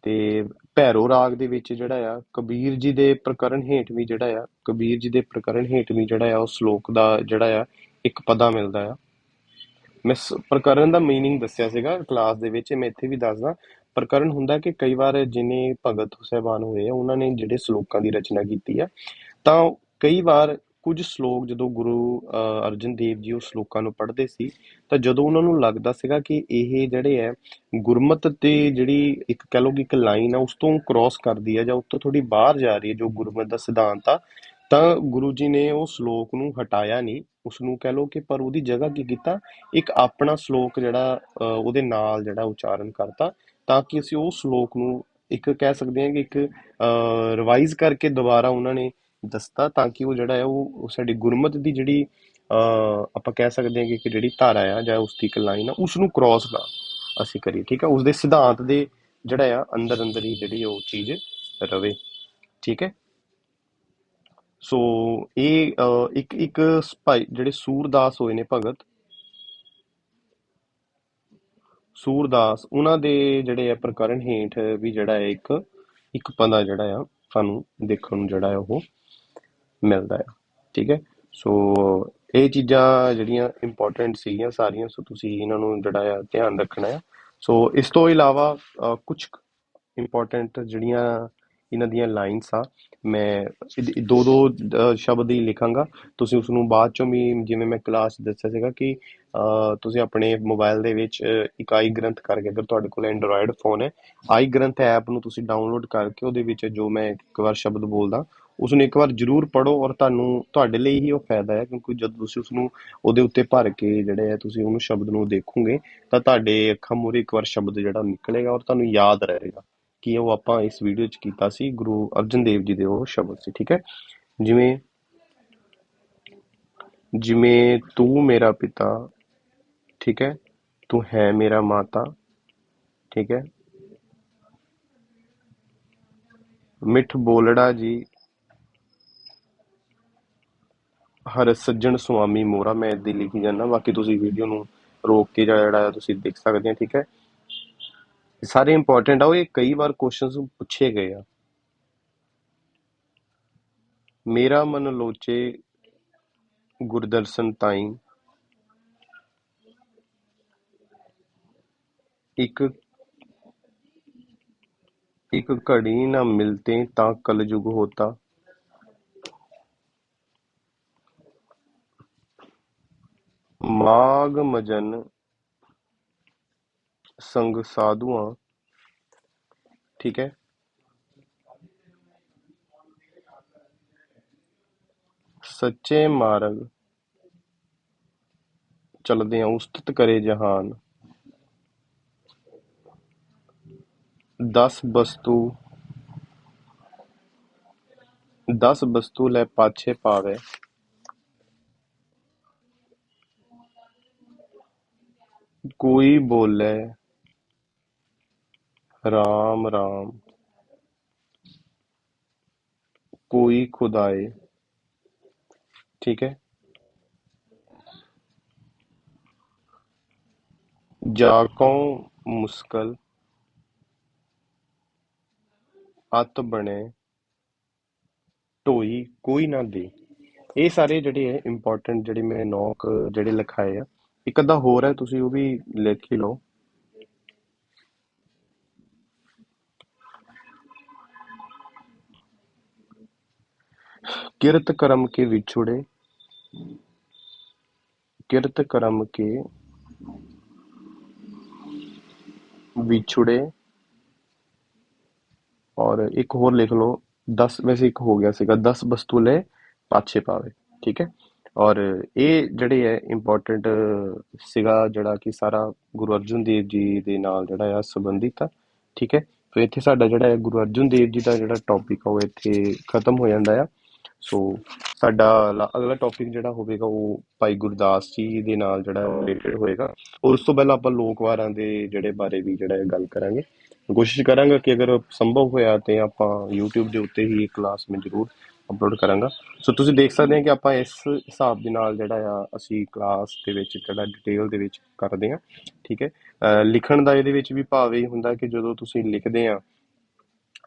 ਤੇ ਭੈਰੋ ਰਾਗ ਦੇ ਵਿੱਚ ਜਿਹੜਾ ਆ, ਕਬੀਰ ਜੀ ਦੇ ਪ੍ਰਕਰਣ ਹੇਠ ਵੀ ਜਿਹੜਾ ਆ, ਕਬੀਰ ਜੀ ਦੇ ਪ੍ਰਕਰਣ ਹੇਠ ਵੀ ਜਿਹੜਾ ਆ ਉਹ ਸ਼ਲੋਕ ਦਾ ਜਿਹੜਾ ਆ ਇੱਕ ਪਦਾ ਮਿਲਦਾ ਆ ਮੈਂ ਸ- ਪ੍ਰਕਰਣ ਦਾ मीनिंग ਦੱਸਿਆ ਸੀਗਾ ਕਲਾਸ ਦੇ ਵਿੱਚ ਮੈਂ ਇੱਥੇ ਵੀ ਦੱਸਦਾ ਪ੍ਰਕਰਣ ਹੁੰਦਾ ਕਿ ਕਈ ਵਾਰ ਜਿਨੇ ਭਗਤ ਸਾਹਿਬਾਨ ਹੋਏ ਆ ਉਹਨਾਂ ਨੇ ਜਿਹੜੇ ਸ਼ਲੋਕਾਂ ਦੀ ਰਚਨਾ ਕੀਤੀ ਆ ਤਾਂ ਕਈ ਵਾਰ ਕੁਝ ਸ਼ਲੋਕ ਜਦੋਂ ਗੁਰੂ ਅ, ਅਰਜਨ ਦੇਵ ਜੀ ਉਹ ਸ਼ਲੋਕਾਂ ਨੂੰ ਪੜ੍ਹਦੇ ਸੀ ਤਾਂ ਜਦੋਂ ਉਹਨਾਂ ਨੂੰ ਲੱਗਦਾ ਸੀਗਾ ਕਿ ਇਹ ਜਿਹੜੇ ਹੈ ਗੁਰਮਤ ਤੇ ਜਿਹੜੀ ਇੱਕ ਕਹ ਲਓ ਕਿ ਇੱਕ ਲਾਈਨ ਆ ਉਸ ਤੋਂ ਕ੍ਰਾਸ ਕਰਦੀ ਹੈ ਜਾਂ ਉਸ ਤੋਂ ਥੋੜੀ ਬਾਹਰ ਜਾ ਰਹੀ ਹੈ ਜੋ ਗੁਰਮਤ ਦਾ ਸਿਧਾਂਤ ਆ ਤਾਂ ਗੁਰੂ ਜੀ ਨੇ ਉਹ ਸ਼ਲੋਕ ਨੂੰ ਹਟਾਇਆ ਨਹੀਂ। ਉਸ ਨੂੰ ਕਹ ਲਓ ਕਿ ਪਰ ਉਹਦੀ ਜਗ੍ਹਾ ਕੀ ਕੀਤਾ? ਇੱਕ ਆਪਣਾ ਸ਼ਲੋਕ ਜਿਹੜਾ ਉਹਦੇ ਨਾਲ ਜਿਹੜਾ ਉਚਾਰਨ ਕਰਤਾ ਤਾਂ ਕਿ ਅਸੀਂ ਉਹ ਸ਼ਲੋਕ ਨੂੰ ਇੱਕ ਕਹਿ ਸਕਦੇ ਹਾਂ ਕਿ ਇੱਕ ਰਿਵਾਈਜ਼ ਕਰਕੇ ਦੁਬਾਰਾ ਉਹਨਾਂ ਨੇ ਦੱਸਤਾ ਤਾਂ ਕਿ ਉਹ ਜਿਹੜਾ ਹੈ ਉਹ ਸਾਡੀ ਗੁਰਮਤ ਦੀ ਜਿਹੜੀ ਆਪਾਂ ਕਹਿ ਸਕਦੇ ਹਾਂ ਕਿ ਇੱਕ ਜਿਹੜੀ ਧਾਰਾ ਆ ਜਾਂ ਉਸ ਦੀ ਇੱਕ ਲਾਈਨ ਆ ਉਸ ਨੂੰ ਕ੍ਰਾਸ ਨਾ ਅਸੀਂ ਕਰੀਏ, ਠੀਕ ਹੈ ਉਸ ਦੇ ਸਿਧਾਂਤ ਦੇ ਜਿਹੜਾ ਆ ਅੰਦਰ ਅੰਦਰ ਹੀ ਜਿਹੜੀ ਉਹ ਚੀਜ਼ ਰਵੇ, ਠੀਕ ਹੈ? ਸੋ ਇਹ ਇੱਕ ਇੱਕ ਭਾਈ ਜਿਹੜੇ ਸੂਰਦਾਸ ਹੋਏ ਨੇ ਭਗਤ, ਸੂਰਦਾਸ, ਉਹਨਾਂ ਦੇ ਜਿਹੜੇ ਆ ਪ੍ਰਕਰਨ ਹੇਠ ਵੀ ਜਿਹੜਾ ਹੈ ਇੱਕ ਇੱਕ ਪੰਦਾ ਜਿਹੜਾ ਆ, ਸਾਨੂੰ ਦੇਖਣ ਨੂੰ ਜਿਹੜਾ ਹੈ ਉਹ ਮਿਲਦਾ ਹੈ ਠੀਕ ਹੈ? ਸੋ ਇਹ ਚੀਜ਼ਾਂ ਜਿਹੜੀਆਂ ਇੰਪੋਰਟੈਂਟ ਸੀਗੀਆਂ ਸਾਰੀਆਂ ਸੋ ਤੁਸੀਂ ਇਹਨਾਂ ਨੂੰ ਜਿਹੜਾ ਆ ਧਿਆਨ ਰੱਖਣਾ ਹੈ ਸੋ ਇਸ ਤੋਂ ਇਲਾਵਾ ਕੁਝ ਇੰਪੋਰਟੈਂਟ ਜਿਹੜੀਆਂ ਇਹਨਾਂ ਦੀਆਂ ਲਾਈਨਸ ਆ ਮੈਂ ਦੋ ਦੋ ਸ਼ਬਦ ਹੀ ਲਿਖਾਂਗਾ। ਤੁਸੀਂ ਉਸ ਨੂੰ ਬਾਅਦ ਚੋਂ ਵੀ ਜਿਵੇਂ ਮੈਂ ਕਲਾਸ ਦੱਸਿਆ ਸੀਗਾ ਕਿ ਤੁਸੀਂ ਆਪਣੇ ਮੋਬਾਈਲ ਦੇ ਵਿੱਚ ਅ, ਇੱਕ ਆਈ ਗ੍ਰੰਥ ਕਰਕੇ ਅਗਰ ਤੁਹਾਡੇ ਕੋਲ ਐਂਡਰੋਇਡ ਫੋਨ ਹੈ ਆਈ ਗ੍ਰੰਥ ਐਪ ਨੂੰ ਤੁਸੀਂ ਡਾਊਨਲੋਡ ਕਰਕੇ ਉਹਦੇ ਵਿੱਚ ਜੋ ਮੈਂ ਇੱਕ ਵਾਰ ਸ਼ਬਦ ਬੋਲਦਾ ਉਸ ਨੂੰ ਇੱਕ ਵਾਰ ਜ਼ਰੂਰ ਪੜੋ ਔਰ ਤੁਹਾਨੂੰ ਤੁਹਾਡੇ ਲਈ ਹੀ ਉਹ ਫਾਇਦਾ ਹੈ ਕਿਉਂਕਿ ਜਦ ਤੁਸੀਂ ਉਸ ਨੂੰ ਉਹਦੇ ਉੱਤੇ ਭਰ ਕੇ ਜਿਹੜੇ ਹੈ ਤੁਸੀਂ ਉਹਨੂੰ ਸ਼ਬਦ ਨੂੰ ਦੇਖੋਗੇ ਤਾਂ ਤੁਹਾਡੇ ਅੱਖਾਂ ਮੂਹਰੇ ਇੱਕ ਵਾਰ ਸ਼ਬਦ ਜਿਹੜਾ ਨਿਕਲੇਗਾ ਔਰ ਤੁਹਾਨੂੰ ਯਾਦ ਰਹੇਗਾ। ਕੀ ਉਹ ਆਪਾਂ ਇਸ ਵੀਡੀਓ 'ਚ ਕੀਤਾ ਸੀ, ਗੁਰੂ ਅਰਜਨ ਦੇਵ ਜੀ ਦੇ ਉਹ ਸ਼ਬਦ ਸੀ, ਠੀਕ ਹੈ? ਜਿਵੇਂ ਜਿਵੇਂ ਤੂੰ ਮੇਰਾ ਪਿਤਾ, ਠੀਕ ਹੈ? ਤੂੰ ਹੈ ਮੇਰਾ ਮਾਤਾ, ਠੀਕ ਹੈ? ਮਿੱਠ ਬੋਲੜਾ ਜੀ, ਹਰ ਸੱਜਣ ਸੁਆਮੀ ਮੋਰਾ ਮੈਂ ਇੱਦਾਂ ਲਿਖੀ ਜਾਂਦਾ, ਬਾਕੀ ਤੁਸੀਂ ਵੀਡੀਓ ਨੂੰ ਰੋਕ ਕੇ ਜਾਂ ਜਿਹੜਾ ਤੁਸੀਂ ਦੇਖ ਸਕਦੇ ਹੋ, ਠੀਕ ਹੈ? ਸਾਰੇ ਇੰਪੋਰਟੈਂਟ ਆ, ਉਹ ਇਹ ਕਈ ਵਾਰ ਕੁਐਸਚਨਸ ਪੁੱਛੇ ਗਏ ਆ। ਮੇਰਾ ਮਨ ਲੋਚੇ ਗੁਰਦਰਸ਼ਨ ਤਾਈਂ। ਇੱਕ ਇੱਕ ਘੜੀ ਨਾ ਮਿਲਤੇ ਤਾਂ ਕਲਯੁਗ ਹੋਤਾ। ਮਾਗ ਮਜਨ ਸੰਗ ਸਾਧੂਆਂ ਠੀਕ ਹੈ ਸੱਚੇ ਮਾਰਗ ਚਲਦੇ ਆ ਉਸਤਤ ਕਰੇ ਜਹਾਨ ਦਸ ਵਸਤੂ ਦਸ ਵਸਤੂ ਲੈ ਪਾਛੇ ਪਾਵੇ ਕੋਈ ਬੋਲੇ ਰਾਮ ਰਾਮ। ਕੋਈ ਖੁਦਾਏ। ਠੀਕ ਹੈ? ਜਾਕੋਂ ਮੁਸ਼ਕਲ? ਅਤ ਬਣੇ, ਢੋਈ ਕੋਈ ਨਾ ਦੇ। ਇਹ ਸਾਰੇ ਜਿਹੜੇ ਹੈ ਇੰਪੋਰਟੈਂਟ ਜਿਹੜੇ ਮੈਂ ਨੌਕ, ਜਿਹੜੇ ਲਿਖਾਏ ਆ, ਇੱਕ ਅੱਧਾ ਹੋਰ ਹੈ, ਤੁਸੀਂ ਉਹ ਵੀ ਲਿਖ ਹੀ ਲਓ। ਕਿਰਤ ਕਰਮ ਕੇ ਵਿਛੁੜੇ, ਕਿਰਤ ਕਰਮ ਕੇ ਵਿਛੁੜੇ। ਔਰ ਇੱਕ ਹੋਰ ਲਿਖ ਲਓ 10 ਵੈਸੇ ਇੱਕ ਹੋ ਗਿਆ ਸੀਗਾ 10 ਵਸਤੂ ਲੈ ਪਾਛੇ ਪਾਵੇ, ਠੀਕ ਹੈ? ਔਰ ਇਹ ਜਿਹੜੇ ਹੈ ਇੰਪੋਰਟੈਂਟ ਸੀਗਾ ਜਿਹੜਾ ਕਿ ਸਾਰਾ ਗੁਰੂ ਅਰਜਨ ਦੇਵ ਜੀ ਦੇ ਨਾਲ ਜਿਹੜਾ ਆ ਸੰਬੰਧਿਤ ਆ, ਠੀਕ ਹੈ? ਸੋ ਇੱਥੇ ਸਾਡਾ ਜਿਹੜਾ ਹੈ, ਗੁਰੂ ਅਰਜਨ ਦੇਵ ਜੀ ਦਾ ਜਿਹੜਾ ਟੌਪਿਕ ਆ, ਉਹ ਇੱਥੇ ਖਤਮ ਹੋ ਜਾਂਦਾ ਆ। ਸੋ ਸਾਡਾ ਅਗਲਾ ਟੌਪਿਕ ਜਿਹੜਾ ਹੋਵੇਗਾ ਉਹ ਭਾਈ ਗੁਰਦਾਸ ਜੀ ਦੇ ਨਾਲ ਜਿਹੜਾ ਰਿਲੇਟਡ ਹੋਏਗਾ ਔਰ ਉਸ ਤੋਂ ਪਹਿਲਾਂ ਆਪਾਂ ਲੋਕਵਾਰਾਂ ਦੇ ਜਿਹੜੇ ਬਾਰੇ ਵੀ ਜਿਹੜਾ ਗੱਲ ਕਰਾਂਗੇ। ਕੋਸ਼ਿਸ਼ ਕਰਾਂਗਾ ਕਿ ਅਗਰ ਸੰਭਵ ਹੋਇਆ ਤੇ ਆਪਾਂ YouTube ਦੇ ਉੱਤੇ ਹੀ ਇਹ ਕਲਾਸ ਮੈਂ ਜ਼ਰੂਰ ਅਪਲੋਡ ਕਰਾਂਗਾ। ਸੋ ਤੁਸੀਂ ਦੇਖ ਸਕਦੇ ਹੋ ਕਿ ਆਪਾਂ ਇਸ ਹਿਸਾਬ ਦੇ ਨਾਲ ਜਿਹੜਾ ਆ, ਅਸੀਂ ਕਲਾਸ ਦੇ ਵਿੱਚ ਜਿਹੜਾ ਡਿਟੇਲ ਦੇ ਵਿੱਚ ਕਰਦੇ ਹਾਂ, ਠੀਕ ਹੈ? ਲਿਖਣ ਦਾ ਇਹਦੇ ਵਿੱਚ ਵੀ ਭਾਵ ਇਹ ਹੁੰਦਾ ਕਿ ਜਦੋਂ ਤੁਸੀਂ ਲਿਖਦੇ ਆ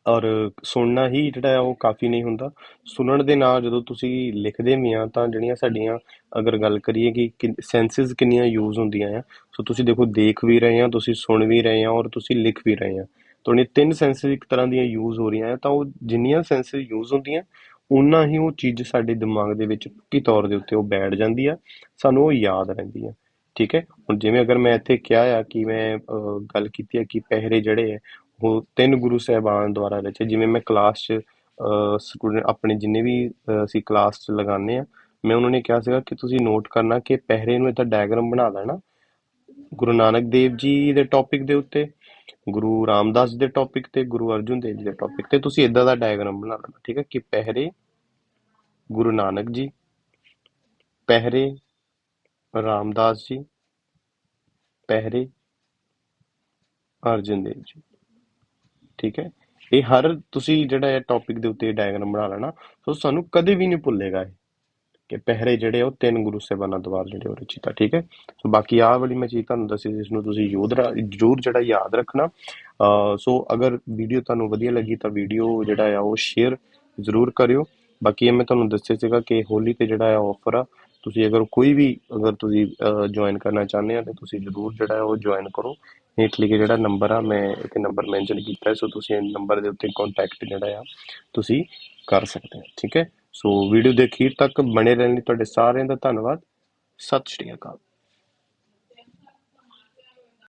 ਔਰ ਸੁਣਨਾ ਹੀ ਜਿਹੜਾ ਆ ਉਹ ਕਾਫੀ ਨਹੀਂ ਹੁੰਦਾ। ਸੁਣਨ ਦੇ ਨਾਲ ਜਦੋਂ ਤੁਸੀਂ ਲਿਖਦੇ ਵੀ ਆ ਤਾਂ ਜਿਹੜੀਆਂ ਸਾਡੀਆਂ ਅਗਰ ਗੱਲ ਕਰੀਏ ਕਿ ਸੈਂਸਸ ਕਿੰਨੀਆਂ ਯੂਜ਼ ਹੁੰਦੀਆਂ ਆ, ਸੋ ਤੁਸੀਂ ਦੇਖੋ ਦੇਖ ਵੀ ਰਹੇ ਆ, ਤੁਸੀਂ ਸੁਣ ਵੀ ਰਹੇ ਆ ਔਰ ਤੁਸੀਂ ਲਿਖ ਵੀ ਰਹੇ ਆ। ਤੁਹਾਡੇ ਤਿੰਨ ਸੈਂਸਸ ਇੱਕ ਤਰ੍ਹਾਂ ਦੀਆਂ ਯੂਜ਼ ਹੋ ਰਹੀਆਂ ਆ, ਤਾਂ ਉਹ ਜਿੰਨੀਆਂ ਸੈਂਸਸ ਯੂਜ਼ ਹੁੰਦੀਆਂ ਉਨਾ ਹੀ ਉਹ ਚੀਜ਼ ਸਾਡੇ ਦਿਮਾਗ ਦੇ ਵਿੱਚ ਪੱਕੀ ਤੌਰ ਦੇ ਉੱਤੇ ਉਹ ਬੈਠ ਜਾਂਦੀ ਆ, ਸਾਨੂੰ ਉਹ ਯਾਦ ਰਹਿੰਦੀ ਆ। ਠੀਕ ਹੈ? ਹੁਣ ਜਿਵੇਂ ਅਗਰ ਮੈਂ ਇੱਥੇ ਕਿਹਾ ਆ ਕਿ ਮੈਂ ਗੱਲ ਕੀਤੀ ਹੈ ਕਿ ਪਹਿਰੇ ਜਿਹੜੇ ਹੈ ਉਹ ਤਿੰਨ ਗੁਰੂ ਸਾਹਿਬਾਨ ਦੁਆਰਾ ਰਚੇ, ਜਿਵੇਂ ਮੈਂ ਕਲਾਸ 'ਚ ਸਟੂਡੈਂਟ ਆਪਣੇ ਜਿੰਨੇ ਵੀ ਅਸੀਂ ਕਲਾਸ 'ਚ ਲਗਾਉਂਦੇ ਆ ਮੈਂ ਉਹਨਾਂ ਨੇ ਕਿਹਾ ਸੀਗਾ ਕਿ ਤੁਸੀਂ ਨੋਟ ਕਰਨਾ ਕਿ ਪਹਿਰੇ ਨੂੰ ਇਹਦਾ ਡਾਇਗਰਾਮ ਬਣਾ ਲੈਣਾ। ਗੁਰੂ ਨਾਨਕ ਦੇਵ ਜੀ ਦੇ ਟੌਪਿਕ ਦੇ ਉੱਤੇ, ਗੁਰੂ ਰਾਮਦਾਸ ਦੇ ਟੌਪਿਕ ਤੇ, ਗੁਰੂ ਅਰਜਨ ਦੇਵ ਜੀ ਦੇ ਟੌਪਿਕ ਤੇ, ਤੁਸੀਂ ਇਦਾਂ ਦਾ ਡਾਇਗ੍ਰਾਮ ਬਣਾ ਲੈਣਾ, ਠੀਕ ਹੈ? ਕਿ ਪਹਿਰੇ ਗੁਰੂ ਨਾਨਕ ਜੀ, ਪਹਿਰੇ ਰਾਮਦਾਸ ਜੀ, ਪਹਿਰੇ ਅਰਜਨ ਦੇਵ ਜੀ। ਠੀਕ ਹੈ? ਇਹ ਹਰ ਤੁਸੀਂ ਜਿਹੜਾ ਇਹ ਟੌਪਿਕ ਦੇ ਉੱਤੇ ਡਾਇਗਰਾਮ ਬਣਾ ਲੈਣਾ, ਸੋ ਸਾਨੂੰ ਕਦੇ ਵੀ ਨਹੀਂ ਭੁੱਲੇਗਾ ਇਹ, ਕਿ ਪਹਿਰੇ ਜਿਹੜੇ ਉਹ ਤਿੰਨ ਗੁਰੂ ਸਾਹਿਬਾਨਾਂ ਦੁਆਰਾ ਜਿਹੜੇ ਉਹ ਰਚਿਤ ਠੀਕ ਹੈ? ਸੋ ਬਾਕੀ ਆਹ ਵਾਲੀ ਮੈਂ ਚੀਜ਼ ਤੁਹਾਨੂੰ ਦੱਸੀ, ਜਿਸ ਨੂੰ ਤੁਸੀਂ ਯੋਧ ਜਿਹੜਾ ਯਾਦ ਰੱਖਣਾ। ਸੋ ਅਗਰ ਵੀਡੀਓ ਤੁਹਾਨੂੰ ਵਧੀਆ ਲੱਗੀ ਤਾਂ ਵੀਡੀਓ ਜਿਹੜਾ ਆ ਉਹ ਸ਼ੇਅਰ ਜ਼ਰੂਰ ਕਰਿਓ। ਬਾਕੀ ਇਹ ਮੈਂ ਤੁਹਾਨੂੰ ਦੱਸਿਆ ਸੀਗਾ ਕਿ ਹੋਲੀ ਤੇ ਜਿਹੜਾ ਆ ਆਫਰ ਆ, ਤੁਸੀਂ ਅਗਰ ਕੋਈ ਵੀ ਅਗਰ ਤੁਸੀਂ ਜੁਆਇਨ ਕਰਨਾ ਚਾਹੁੰਦੇ ਆ ਤਾਂ ਤੁਸੀਂ ਜ਼ਰੂਰ ਜਿਹੜਾ ਉਹ ਜੁਆਇਨ ਕਰੋ। ਹੇਠ ਲਿਖੇ ਜਿਹੜਾ ਨੰਬਰ ਆ, ਮੈਂ ਇੱਥੇ ਨੰਬਰ ਮੈਂਸ਼ਨ ਕੀਤਾ, ਸੋ ਤੁਸੀਂ ਇਹ ਨੰਬਰ ਦੇ ਉੱਤੇ ਕੰਟੈਕਟ ਜਿਹੜਾ ਆ, ਤੁਸੀਂ ਕਰ ਸਕਦੇ ਹੋ, ਠੀਕ ਹੈ? ਸੋ ਵੀਡੀਓ ਦੇ ਅਖੀਰ ਤੱਕ ਬਣੇ ਰਹਿਣ ਲਈ ਤੁਹਾਡੇ ਸਾਰਿਆਂ ਦਾ ਧੰਨਵਾਦ। ਸਤਿ ਸ਼੍ਰੀ ਅਕਾਲ।